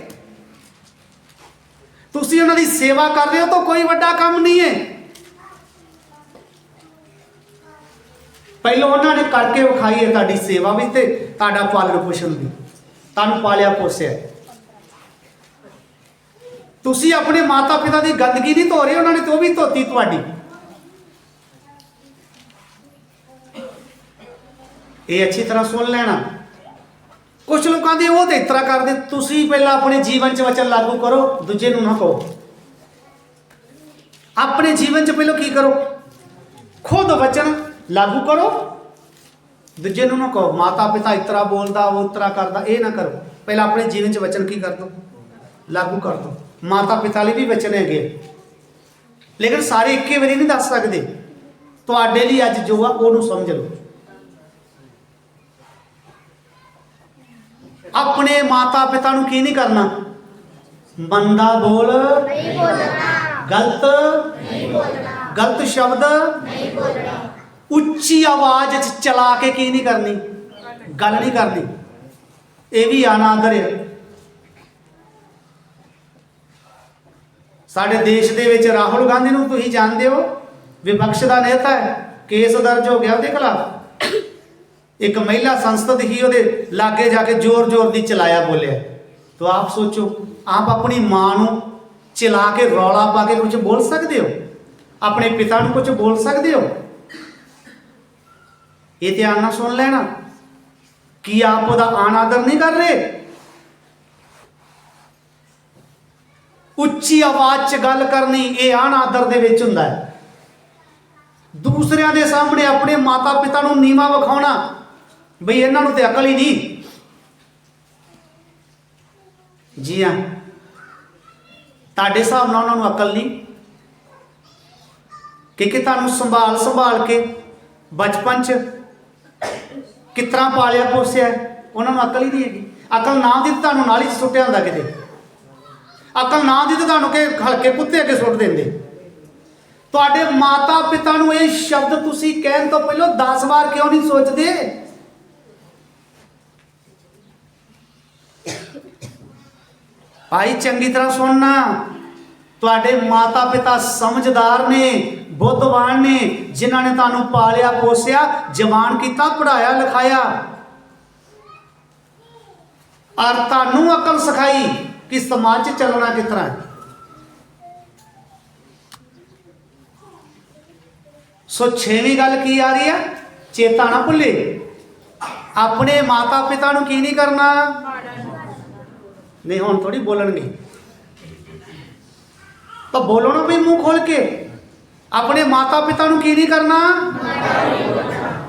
ਤੁਸੀਂ ਉਹਨਾਂ ਦੀ ਸੇਵਾ ਕਰ ਰਹੇ ਹੋ ਤਾਂ ਕੋਈ ਵੱਡਾ ਕੰਮ ਨਹੀਂ ਹੈ। ਪਹਿਲਾਂ ਉਹਨਾਂ ਨੇ ਕਰਕੇ ਵਿਖਾਈ ਹੈ ਤੁਹਾਡੀ ਸੇਵਾ ਵੀ ਤੇ ਤੁਹਾਡਾ ਪਾਲਣ ਪੋਸ਼ਣ ਵੀ। ਤੁਹਾਨੂੰ ਪਾਲਿਆ ਪੋਸਿਆ ਤੁਸੀਂ ਆਪਣੇ ਮਾਤਾ ਪਿਤਾ ਦੀ ਗੰਦਗੀ ਨਹੀਂ ਧੋ ਰਹੇ, ਉਹਨਾਂ ਨੇ ਤੇ ਵੀ ਧੋਤੀ ਤੁਹਾਡੀ। ਇਹ ਅੱਛੀ ਤਰ੍ਹਾਂ ਸੁਣ ਲੈਣਾ। ਕੁਝ ਲੋਕਾਂ ਦੇ ਉਹ ਤੇ ਇਸ ਤਰ੍ਹਾਂ ਕਰਦੇ, ਤੁਸੀਂ ਪਹਿਲਾਂ ਆਪਣੇ ਜੀਵਨ 'ਚ ਵਚਨ ਲਾਗੂ ਕਰੋ, ਦੂਜੇ ਨੂੰ ਨਾ ਕਹੋ। ਆਪਣੇ ਜੀਵਨ 'ਚ ਪਹਿਲਾਂ ਕੀ ਕਰੋ? ਖੁਦ ਵਚਨ ਲਾਗੂ ਕਰੋ। ਦੂਜੇ ਨੂੰ ਨਾ ਕਹੋ ਮਾਤਾ ਪਿਤਾ ਇਸ ਬੋਲਦਾ, ਉਹ ਇਸ ਕਰਦਾ, ਇਹ ਨਾ ਕਰੋ। ਪਹਿਲਾਂ ਆਪਣੇ ਜੀਵਨ 'ਚ ਵਚਨ ਕੀ ਕਰ ਦੋ? ਲਾਗੂ ਕਰ ਦੋ। ਮਾਤਾ ਪਿਤਾ ਲਈ ਵੀ ਵਚਨ ਹੈਗੇ ਲੇਕਿਨ ਸਾਰੇ ਇੱਕੇ ਵਾਰੀ ਨਹੀਂ ਦੱਸ ਸਕਦੇ। ਤੁਹਾਡੇ ਲਈ ਅੱਜ ਜੋ ਆ, ਉਹਨੂੰ ਸਮਝ ਲਓ। ਆਪਣੇ ਮਾਤਾ ਪਿਤਾ ਨੂੰ ਕੀ ਨਹੀਂ ਕਰਨਾ? ਮੰਦਾ ਬੋਲ। ਨਹੀਂ ਬੋਲਣਾ। ਗਲਤ। ਨਹੀਂ ਬੋਲਣਾ। ਗਲਤ ਸ਼ਬਦ। ਨਹੀਂ ਬੋਲਣਾ। ਉੱਚੀ ਆਵਾਜ਼ 'ਚ ਚਲਾ ਕੇ ਕੀ ਨਹੀਂ ਕਰਨੀ? ਗੱਲ ਨਹੀਂ ਕਰਨੀ। ਇਹ ਵੀ ਅਨਾਦਰ ਹੈ ਸਾਡੇ ਦੇਸ਼ ਦੇ ਵਿੱਚ ਰਾਹੁਲ ਗਾਂਧੀ ਨੂੰ ਤੁਸੀਂ ਜਾਣਦੇ ਹੋ ਵਿਪਕਸ਼ ਦਾ ਨੇਤਾ ਹੈ ਕੇਸ ਦਰਜ ਹੋ ਗਿਆ ਉਹਦੇ ਖਿਲਾਫ। ਇੱਕ ਮਹਿਲਾ ਸੰਸਦ ਹੀ ਉਹਦੇ ਲਾਗੇ ਜਾ ਕੇ ਜ਼ੋਰ-ਜ਼ੋਰ ਦੀ ਚਲਾਇਆ ਬੋਲਿਆ। ਤੋ ਆਪ ਸੋਚੋ, ਆਪ ਆਪਣੀ ਮਾਂ ਨੂੰ ਚਲਾ ਕੇ ਰੌਲਾ ਪਾ ਕੇ ਕੁਝ ਬੋਲ ਸਕਦੇ ਹੋ? ਆਪਣੇ ਪਿਤਾ ਨੂੰ ਕੁਝ ਬੋਲ ਸਕਦੇ ਹੋ? ਇਹ ਧਿਆਨ ਨਾਲ ਸੁਣ ਲੈਣਾ। ਕੀ ਆਪ ਉਹਦਾ ਆਣ ਆਦਰ ਨਹੀਂ ਕਰ ਰਹੇ? ਉੱਚੀ ਆਵਾਜ਼ 'ਚ ਗੱਲ ਕਰਨੀ ਇਹ ਆਣ ਆਦਰ ਦੇ ਵਿੱਚ ਹੁੰਦਾ ਹੈ। ਦੂਸਰਿਆਂ ਦੇ ਸਾਹਮਣੇ ਆਪਣੇ ਮਾਤਾ ਪਿਤਾ ਨੂੰ ਨੀਵਾ ਵਿਖਾਉਣਾ ਬਈ ਇਹਨਾਂ ਨੂੰ ਤੇ ਅਕਲ ਹੀ ਨਹੀਂ। ਜੀ ਹਾਂ। ਤੁਹਾਡੇ ਹਿਸਾਬ ਨਾਲ ਉਹਨਾਂ ਨੂੰ ਅਕਲ ਨਹੀਂ। ਕਿ ਕਿ ਤੁਹਾਨੂੰ ਸੰਭਾਲ ਸੰਭਾਲ ਕੇ ਬਚਪਨ 'ਚ ਕਿਤਨਾ ਪਾਲਿਆ ਪੋਸਿਆ ਉਹਨਾਂ ਨੂੰ ਅਕਲ ਹੀ ਨਹੀਂ ਹੈਗੀ। ਅਕਲ ਨਾ ਦੀ ਤੁਹਾਨੂੰ ਨਾਲੀ 'ਚ ਸੁੱਟਿਆ ਹੁੰਦਾ ਕਿਤੇ। ਅਕਲ ਨਾ ਦੀ ਤਾਂ ਤੁਹਾਨੂੰ ਕਿ ਹਲਕੇ ਕੁੱਤੇ ਅੱਗੇ ਸੁੱਟ ਦਿੰਦੇ। ਤੁਹਾਡੇ ਮਾਤਾ ਪਿਤਾ ਨੂੰ ਇਹ ਸ਼ਬਦ ਤੁਸੀਂ ਕਹਿਣ ਤੋਂ ਪਹਿਲਾਂ 10 ਵਾਰ ਕਿਉਂ ਨਹੀਂ ਸੋਚਦੇ? ਭਾਈ ਚੰਗੀ ਤਰ੍ਹਾਂ ਸੁਣਨਾ। ਤੁਹਾਡੇ ਮਾਤਾ ਪਿਤਾ ਸਮਝਦਾਰ ਨੇ, ਬੁੱਧਵਾਨ ਨੇ, ਜਿਨ੍ਹਾਂ ਨੇ ਤੁਹਾਨੂੰ ਪਾਲਿਆ, ਪੋਸਿਆ, ਜਵਾਨ ਕੀਤਾ ਪੜਾਇਆ ਲਿਖਾਇਆ। ਔਰ ਤੁਹਾਨੂੰ ਅਕਲ ਸਿਖਾਈ ਕਿ ਸਮਾਜ 'ਚ ਚੱਲਣਾ ਕਿਸ ਤਰ੍ਹਾਂ ਸੋ ਛੇਵੀਂ ਗੱਲ ਕੀ ਆ ਰਹੀ ਹੈ ਚੇਤਾ ਨਾ ਭੁੱਲੇ। ਆਪਣੇ ਮਾਤਾ ਪਿਤਾ ਨੂੰ ਕੀ ਨਹੀਂ ਕਰਨਾ? ਨਹੀਂ, ਹੁਣ ਥੋੜੀ ਬੋਲਣਗੇ। ਤਾਂ ਬੋਲੋ ਨਾ ਵੀ ਮੂੰਹ ਖੋਲ ਕੇ, ਆਪਣੇ ਮਾਤਾ ਪਿਤਾ ਨੂੰ ਕੀ ਨਹੀਂ ਕਰਨਾ?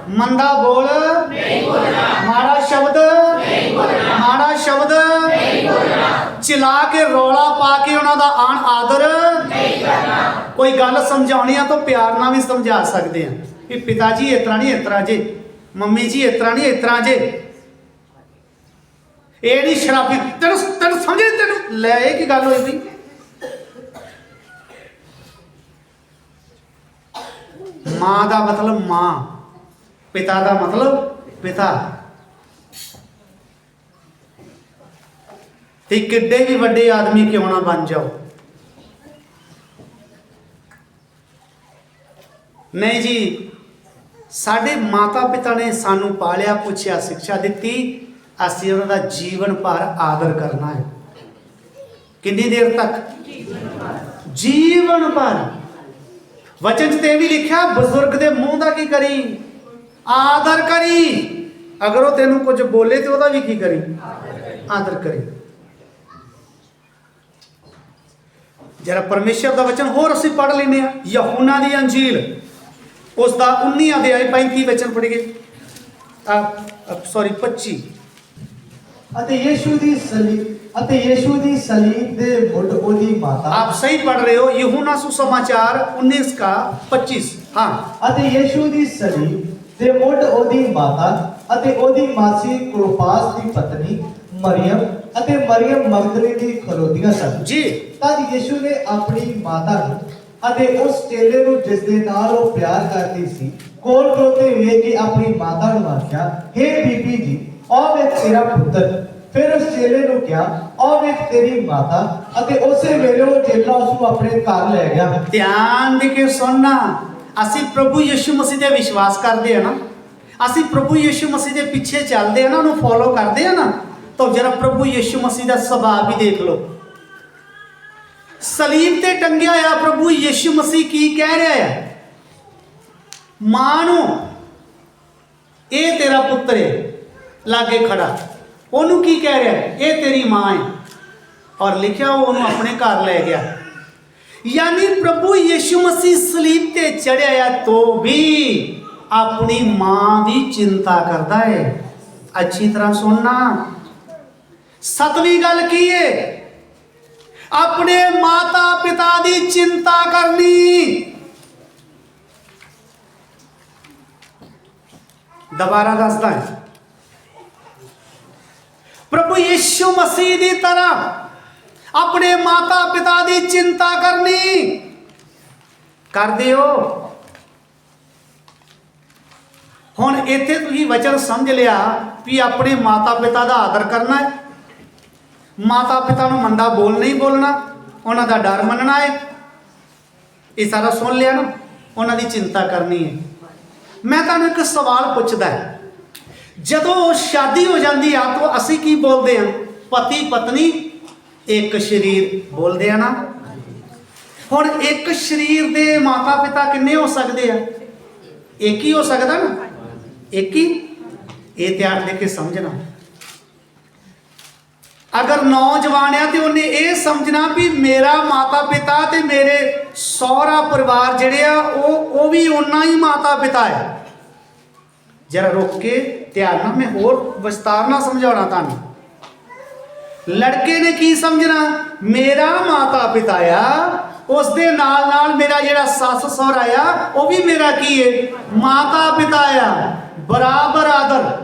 ਮੰਦਾ ਬੋਲ ਨਹੀਂ ਬੋਲਣਾ ਮਾੜਾ ਸ਼ਬਦ ਨਹੀਂ ਬੋਲਣਾ ਮਾੜਾ ਸ਼ਬਦ ਨਹੀਂ ਬੋਲਣਾ ਚਿਲਾ ਕੇ ਰੌਲਾ ਪਾ ਕੇ ਉਹਨਾਂ ਦਾ ਆਣ ਆਦਰ। ਨਹੀਂ ਕਰਨਾ ਕੋਈ ਗੱਲ ਸਮਝਾਉਣੀ ਆ ਤਾਂ ਪਿਆਰ ਨਾਲ ਵੀ ਸਮਝਾ ਸਕਦੇ ਆ। ਵੀ ਪਿਤਾ ਜੀ, ਇਸ ਤਰ੍ਹਾਂ ਨਹੀਂ, ਇਸ ਤਰ੍ਹਾਂ ਜੇ। ਮੰਮੀ ਜੀ, ਇਸ ਤਰ੍ਹਾਂ ਨਹੀਂ, ਇਸ ਤਰ੍ਹਾਂ ਜੇ। ਇਹ ਨਹੀਂ ਸ਼ਰਾਬੀ ਤੈਨੂੰ ਤੈਨੂੰ ਸਮਝ ਨਹੀਂ ਤੈਨੂੰ? ਲੈ, ਇਹ ਕੀ ਗੱਲ ਹੋਈ ਬਈ ਮਾਂ ਦਾ ਮਤਲਬ ਮਾਂ, ਪਿਤਾ ਦਾ ਮਤਲਬ ਪਿਤਾ। ਤੇ ਕਿੱਡੇ ਵੀ ਵੱਡੇ ਆਦਮੀ ਕਿਉਂ ਨਾ ਬਣ ਜਾਓ? ਨਹੀਂ ਜੀ, ਸਾਡੇ ਮਾਤਾ ਪਿਤਾ ਨੇ ਸਾਨੂੰ ਪਾਲਿਆ, ਪੁੱਛਿਆ, ਸਿੱਖਿਆ ਦਿੱਤੀ। ਅਸੀਂ ਉਹਨਾਂ ਦਾ ਜੀਵਨ ਭਰ ਆਦਰ ਕਰਨਾ ਹੈ। ਕਿੰਨੀ ਦੇਰ ਤੱਕ? ਜੀਵਨ ਭਰ। ਵਚਨ 'ਚ ਤੇ ਵੀ ਲਿਖਿਆ, ਬਜ਼ੁਰਗ ਦੇ ਮੂੰਹ ਦਾ ਕੀ ਕਰੀ? ਆਦਰ ਕਰੀ। ਅਗਰ ਉਹ ਤੈਨੂੰ ਕੁਝ ਬੋਲੇ ਤੇ ਉਹਦਾ ਵੀ ਕੀ ਕਰੀ? ਆਦਰ ਕਰੀ। ਜਿਹੜਾ ਪਰਮੇਸ਼ਰ ਦਾ ਵਚਨ ਹੋਰ ਅਸੀਂ ਪੜ੍ਹ ਲੈਨੇ ਆ ਯਹੂਨਾ ਦੀ ਅੰਜੀਲ। ਉਸ ਦਾ 19 ਅਧਿਆਇ 35 ਵਚਨ ਪੜ੍ਹੀਏ ਆ ਸੌਰੀ 25 ਅਤੇ ਯੀਸ਼ੂ ਦੀ ਸਲੀਬ ਅਤੇ ਯੀਸ਼ੂ ਦੀ ਸਲੀਬ ਦੇ ਮੁੱਢ ਉਹਦੀ ਮਾਤਾ आप सही पढ़ रहे हो यूहन्ना सुसमाचार 19 का 25 हाँ ਅਤੇ ਯੀਸ਼ੂ ਦੀ ਸਲੀਬ ਦੇ ਮੁੱਢ ਉਹਦੀ ਮਾਤਾ ਅਤੇ ਉਹਦੀ ਮਾਸੀ ਕਲੋਪਾਸ ਦੀ ਪਤਨੀ ਮਰੀਮ ਅਤੇ ਮਰੀਮ ਮਗਦਲੀ ਦੀ ਖਲੋਤੀਆਂ ਸਨ जी ਤਦ ਯੀਸ਼ੂ ਨੇ ਆਪਣੀ ਮਾਤਾ ਨੂੰ ਅਤੇ ਉਸ ਚੇਲੇ ਨੂੰ ਜਿਸ ਦੇ ਨਾਲ ਉਹ ਪਿਆਰ ਕਰਦੀ ਸੀ ਕੋਲ ਖਲੋਤੇ ਵੇਖ ਕੇ ਆਪਣੀ ਮਾਤਾ ਨੂੰ ਆਖਿਆ हे ਬੀਬੀ ਜੀ ਆਹ ਵੇਖ ਤੇਰਾ ਪੁੱਤਰ। ਫਿਰ ਉਸ ਚੇਲੇ ਨੂੰ ਕਿਹਾ ਆਹ ਵੇਖ ਤੇਰੀ ਮਾਤਾ ਅਤੇ ਉਸੇ ਵੇਲੇ ਉਹ ਚੇਲਾ ਉਸ ਨੂੰ ਆਪਣੇ ਘਰ ਲੈ ਗਿਆ। ਧਿਆਨ ਦੇ ਕੇ ਸੁਣਨਾ ਅਸੀਂ ਪ੍ਰਭੂ ਯਿਸੂ ਮਸੀਹ ਤੇ ਵਿਸ਼ਵਾਸ ਕਰਦੇ ਆ ਨਾ। ਅਸੀਂ ਪ੍ਰਭੂ ਯਿਸੂ ਮਸੀਹ ਦੇ ਪਿੱਛੇ ਚੱਲਦੇ ਆ ਨਾ, ਉਹਨੂੰ ਫੋਲੋ ਕਰਦੇ ਆ ਨਾ, ਤਾਂ ਜਰਾ ਪ੍ਰਭੂ ਯਿਸੂ ਮਸੀਹ ਦਾ ਸੁਭਾਅ ਵੀ ਦੇਖ ਲਓ। ਸਲੀਬ ਤੇ ਟੰਗਿਆ ਆ ਪ੍ਰਭੂ ਯਿਸੂ ਮਸੀਹ ਕੀ ਕਹਿ ਰਿਹਾ ਹੈ? ਮਾਂ ਨੂੰ, ਇਹ ਤੇਰਾ ਪੁੱਤਰ ਹੈ। ਲਾਗੇ ਖੜਾ ਉਹਨੂੰ ਕੀ ਕਹਿ ਰਿਹਾ ਹੈ ਇਹ ਤੇਰੀ ਮਾਂ ਹੈ ਔਰ ਲਿਖਿਆ ਉਹ ਉਹਨੂੰ ਆਪਣੇ ਘਰ ਲੈ ਗਿਆ ਯਾਨੀ ਪ੍ਰਭੂ ਯਿਸੂ ਮਸੀਹ ਸਲੀਬ ਤੇ ਚੜਿਆ ਆ ਤੋ ਵੀ ਆਪਣੀ ਮਾਂ ਦੀ ਚਿੰਤਾ ਕਰਦਾ ਹੈ ਅੱਛੀ ਤਰ੍ਹਾਂ ਸੁਣਨਾ ਸਤਵੀਂ ਗੱਲ ਕੀ ਹੈ ਆਪਣੇ ਮਾਤਾ ਪਿਤਾ ਦੀ ਚਿੰਤਾ ਕਰਨੀ ਦੁਬਾਰਾ ਦੱਸਦਾ ਹੈ ਪ੍ਰਭੂ ਯਿਸੂ ਮਸੀਹ ਦੀ ਤਰ੍ਹਾਂ ਆਪਣੇ ਮਾਤਾ ਪਿਤਾ ਦੀ ਚਿੰਤਾ ਕਰਨੀ ਕਰਦੇ ਹੋ ਹੁਣ ਇੱਥੇ ਤੁਸੀਂ ਵਚਨ ਸਮਝ ਲਿਆ ਵੀ ਆਪਣੇ ਮਾਤਾ ਪਿਤਾ ਦਾ ਆਦਰ ਕਰਨਾ ਹੈ। ਮਾਤਾ ਪਿਤਾ ਨੂੰ ਮੰਦਾ ਬੋਲ ਨਹੀਂ ਬੋਲਣਾ, ਉਹਨਾਂ ਦਾ ਡਰ ਮੰਨਣਾ ਹੈ। ਇਹ ਸਾਰਾ ਸੁਣ ਲਿਆ ਨਾ, ਉਹਨਾਂ ਦੀ ਚਿੰਤਾ ਕਰਨੀ ਹੈ। ਮੈਂ ਤੁਹਾਨੂੰ ਇੱਕ ਸਵਾਲ ਪੁੱਛਦਾ ਹਾਂ। ਜਦੋਂ ਸ਼ਾਦੀ ਹੋ ਜਾਂਦੀ ਆ, ਤਾਂ ਅਸੀਂ ਕੀ ਬੋਲਦੇ ਹਾਂ? ਪਤੀ ਪਤਨੀ, ਇੱਕ ਸਰੀਰ ਬੋਲਦੇ ਆ ਨਾ? ਹੁਣ ਇੱਕ ਸਰੀਰ ਦੇ ਮਾਤਾ ਪਿਤਾ ਕਿੰਨੇ ਹੋ ਸਕਦੇ ਆ? ਇੱਕ ਹੀ ਹੋ ਸਕਦਾ ਨਾ? ਇੱਕ ਹੀ? ਇਹ ਧਿਆਨ ਦੇ ਕੇ ਸਮਝਣਾ। ਅਗਰ ਨੌਜਵਾਨ ਆ ਤੇ ਉਹਨੇ ਇਹ ਸਮਝਣਾ ਵੀ ਮੇਰਾ ਮਾਤਾ ਪਿਤਾ ਤੇ ਮੇਰੇ ਸਹੁਰਾ ਪਰਿਵਾਰ ਜਿਹੜੇ ਆ, ਉਹ ਉਹ ਵੀ ਓਨਾ ਹੀ ਮਾਤਾ ਪਿਤਾ ਹੈ ਜਰਾ ਰੁਕ ਕੇ ਧਿਆਨ ਨਾਲ, ਮੈਂ ਹੋਰ ਵਿਸਤਾਰ ਨਾਲ ਸਮਝਾਉਣਾ ਤੁਹਾਨੂੰ। ਲੜਕੇ ਨੇ ਕੀ ਸਮਝਣਾ? ਮੇਰਾ ਮਾਤਾ ਪਿਤਾ ਆ ਉਸ ਦੇ ਨਾਲ ਨਾਲ ਮੇਰਾ ਜਿਹੜਾ ਸੱਸ ਸਹੁਰਾ ਆ, ਉਹ ਵੀ ਮੇਰਾ ਕੀ ਹੈ ਮਾਤਾ ਪਿਤਾ ਆ। ਬਰਾਬਰ ਆਦਰ।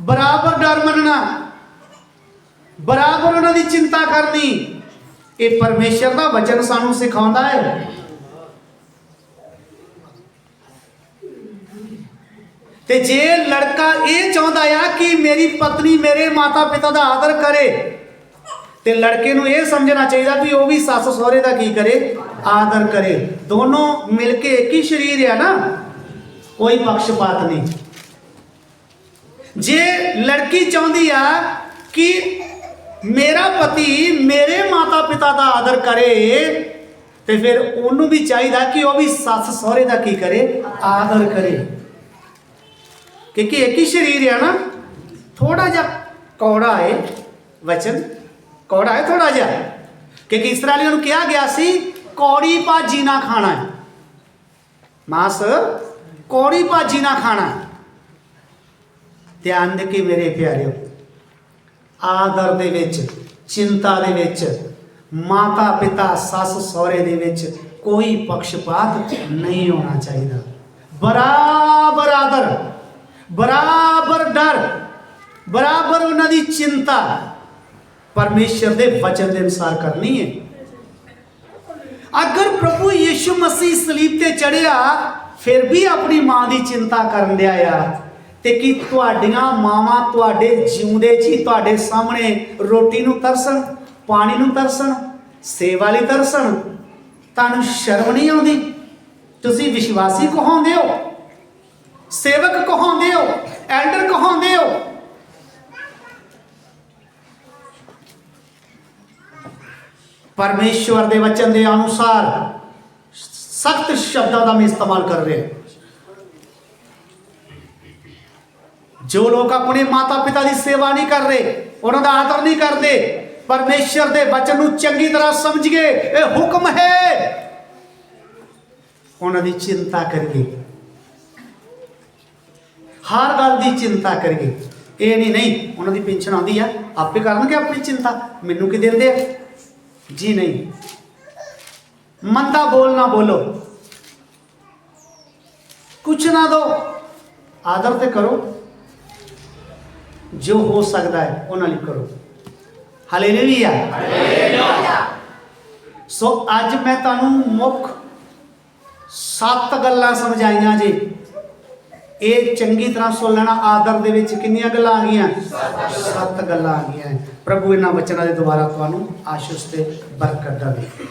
ਬਰਾਬਰ ਡਰ ਮੰਨਣਾ। ਬਰਾਬਰ ਉਹਨਾਂ ਦੀ ਚਿੰਤਾ ਕਰਨੀ। ਇਹ ਪਰਮੇਸ਼ਰ ਦਾ ਵਚਨ ਸਾਨੂੰ ਸਿਖਾਉਂਦਾ ਹੈ। ਤੇ ਜੇ ਲੜਕਾ ਇਹ ਚਾਹੁੰਦਾ ਆ ਕਿ ਮੇਰੀ ਪਤਨੀ ਮੇਰੇ ਮਾਤਾ ਪਿਤਾ ਦਾ ਆਦਰ ਕਰੇ, ਤੇ ਲੜਕੇ ਨੂੰ ਇਹ ਸਮਝਣਾ ਚਾਹੀਦਾ ਵੀ ਉਹ ਵੀ ਸੱਸ ਸਹੁਰੇ ਦਾ ਕੀ ਕਰੇ? ਆਦਰ ਕਰੇ। ਦੋਨੋਂ ਮਿਲ ਕੇ ਇੱਕ ਹੀ ਸਰੀਰ ਆ ਨਾ, ਕੋਈ ਪੱਖਪਾਤ ਨਹੀਂ। ਜੇ ਲੜਕੀ ਚਾਹੁੰਦੀ ਆ ਕਿ ਮੇਰਾ ਪਤੀ ਮੇਰੇ ਮਾਤਾ ਪਿਤਾ ਦਾ ਆਦਰ ਕਰੇ, ਤੇ ਫਿਰ ਉਹਨੂੰ ਵੀ ਚਾਹੀਦਾ ਕਿ ਉਹ ਵੀ ਸੱਸ ਸਹੁਰੇ ਦਾ ਕੀ ਕਰੇ? ਆਦਰ ਕਰੇ। ਕਿਉਂਕਿ ਇੱਕ ਹੀ ਸਰੀਰ ਹੈ ਨਾ ਥੋੜਾ ਜਿਹਾ ਕੌੜਾ ਹੈ ਵਚਨ, ਕੌੜਾ ਹੈ ਥੋੜਾ ਜਿਹਾ। ਕਿਉਂਕਿ ਇਸਰਾਇਲੀਆਂ ਨੂੰ ਕਿਹਾ ਗਿਆ ਸੀ, ਕੌੜੀ ਭਾਜੀ ਨਾ ਖਾਣਾ ਹੈ ਮਾਸ, ਕੌੜੀ ਭਾਜੀ ਨਾ ਖਾਣਾ ਧਿਆਨ ਦੇ ਕੇ ਮੇਰੇ ਪਿਆਰਿਓ, ਆਦਰ ਦੇ ਵਿੱਚ, ਚਿੰਤਾ ਦੇ ਵਿੱਚ ਮਾਤਾ ਪਿਤਾ ਸੱਸ ਸਹੁਰੇ ਦੇ ਵਿੱਚ ਕੋਈ ਪੱਖਪਾਤ ਨਹੀਂ ਹੋਣਾ ਚਾਹੀਦਾ। ਬਰਾਬਰ ਆਦਰ। ਬਰਾਬਰ ਡਰ, ਬਰਾਬਰ ਉਹਨਾਂ ਦੀ ਚਿੰਤਾ ਪਰਮੇਸ਼ਰ ਦੇ ਵਚਨ ਦੇ ਅਨੁਸਾਰ ਕਰਨੀ ਹੈ। ਅਗਰ ਪ੍ਰਭੂ ਯੀਸ਼ੂ ਮਸੀਹ ਸਲੀਬ ਤੇ ਚੜਿਆ ਫਿਰ ਵੀ ਆਪਣੀ ਮਾਂ ਦੀ ਚਿੰਤਾ ਕਰਨ ਦਿਆ ਆ ਤੇ ਕੀ ਤੁਹਾਡੀਆਂ ਮਾਵਾਂ ਤੁਹਾਡੇ ਜਿਉਂਦੇ ਜੀ ਤੁਹਾਡੇ ਸਾਹਮਣੇ ਰੋਟੀ ਨੂੰ ਤਰਸਣ, ਪਾਣੀ ਨੂੰ ਤਰਸਣ, ਸੇਵਾ ਲਈ ਤਰਸਣ? ਤੁਹਾਨੂੰ ਸ਼ਰਮ ਨਹੀਂ ਆਉਂਦੀ? ਤੁਸੀਂ ਵਿਸ਼ਵਾਸੀ ਕਹਾਉਂਦੇ ਹੋ? ਸੇਵਕ ਕਹਾਉਂਦੇ ਹੋ ਐਲਡਰ ਕਹਾਉਂਦੇ ਹੋ। ਪਰਮੇਸ਼ਵਰ ਦੇ ਵਚਨ ਦੇ ਅਨੁਸਾਰ ਸਖਤ ਸ਼ਬਦਾਂ ਦਾ ਮੈਂ ਇਸਤੇਮਾਲ ਕਰ ਰਿਹਾ। ਜੋ ਲੋਕ ਆਪਣੇ ਮਾਤਾ ਪਿਤਾ ਦੀ ਸੇਵਾ ਨਹੀਂ ਕਰ ਰਹੇ, ਉਹਨਾਂ ਦਾ ਆਦਰ ਨਹੀਂ ਕਰਦੇ ਪਰਮੇਸ਼ਰ ਦੇ ਵਚਨ ਨੂੰ ਚੰਗੀ ਤਰ੍ਹਾਂ ਸਮਝ ਗਏ, ਇਹ ਹੁਕਮ ਹੈ। ਉਹਨਾਂ ਦੀ ਚਿੰਤਾ ਕਰੀਏ। ਹਰ ਗੱਲ ਦੀ ਚਿੰਤਾ ਕਰੀਏ। ਇਹ ਨਹੀਂ ਨਹੀਂ, ਉਹਨਾਂ ਦੀ ਪੈਨਸ਼ਨ ਆਉਂਦੀ ਆ। ਆਪੇ ਕਰਨਗੇ ਆਪਣੀ ਚਿੰਤਾ। ਮੈਨੂੰ ਕੀ ਦਿੰਦੇ ਆ? ਜੀ ਨਹੀਂ। ਮੰਦਾ ਬੋਲ ਨਾ ਬੋਲੋ। ਕੁਛ ਨਾ ਦੋ। ਆਦਰ ਤੇ ਕਰੋ। ਜੋ ਹੋ ਸਕਦਾ ਹੈ, ਉਹਨਾਂ ਲਈ ਕਰੋ। ਹਾਲੇਲੂਇਆ ਸੋ ਅੱਜ ਮੈਂ ਤੁਹਾਨੂੰ ਮੁੱਖ ਸੱਤ ਗੱਲਾਂ ਸਮਝਾਈਆਂ ਜੀ। ਇਹ ਚੰਗੀ ਤਰ੍ਹਾਂ ਸੁਣ ਲੈਣਾ ਆਦਰ ਦੇ ਵਿੱਚ ਕਿੰਨੀਆਂ ਗੱਲਾਂ ਆ ਗਈਆਂ? ਸੱਤ ਗੱਲਾਂ ਆ ਗਈਆਂ। ਪ੍ਰਭੂ, ਇਹਨਾਂ ਵਚਨਾਂ ਦੇ ਦੁਆਰਾ ਤੁਹਾਨੂੰ ਆਸ਼ੀਸ਼ ਤੇ ਬਰਕਤ ਦੇਵੇ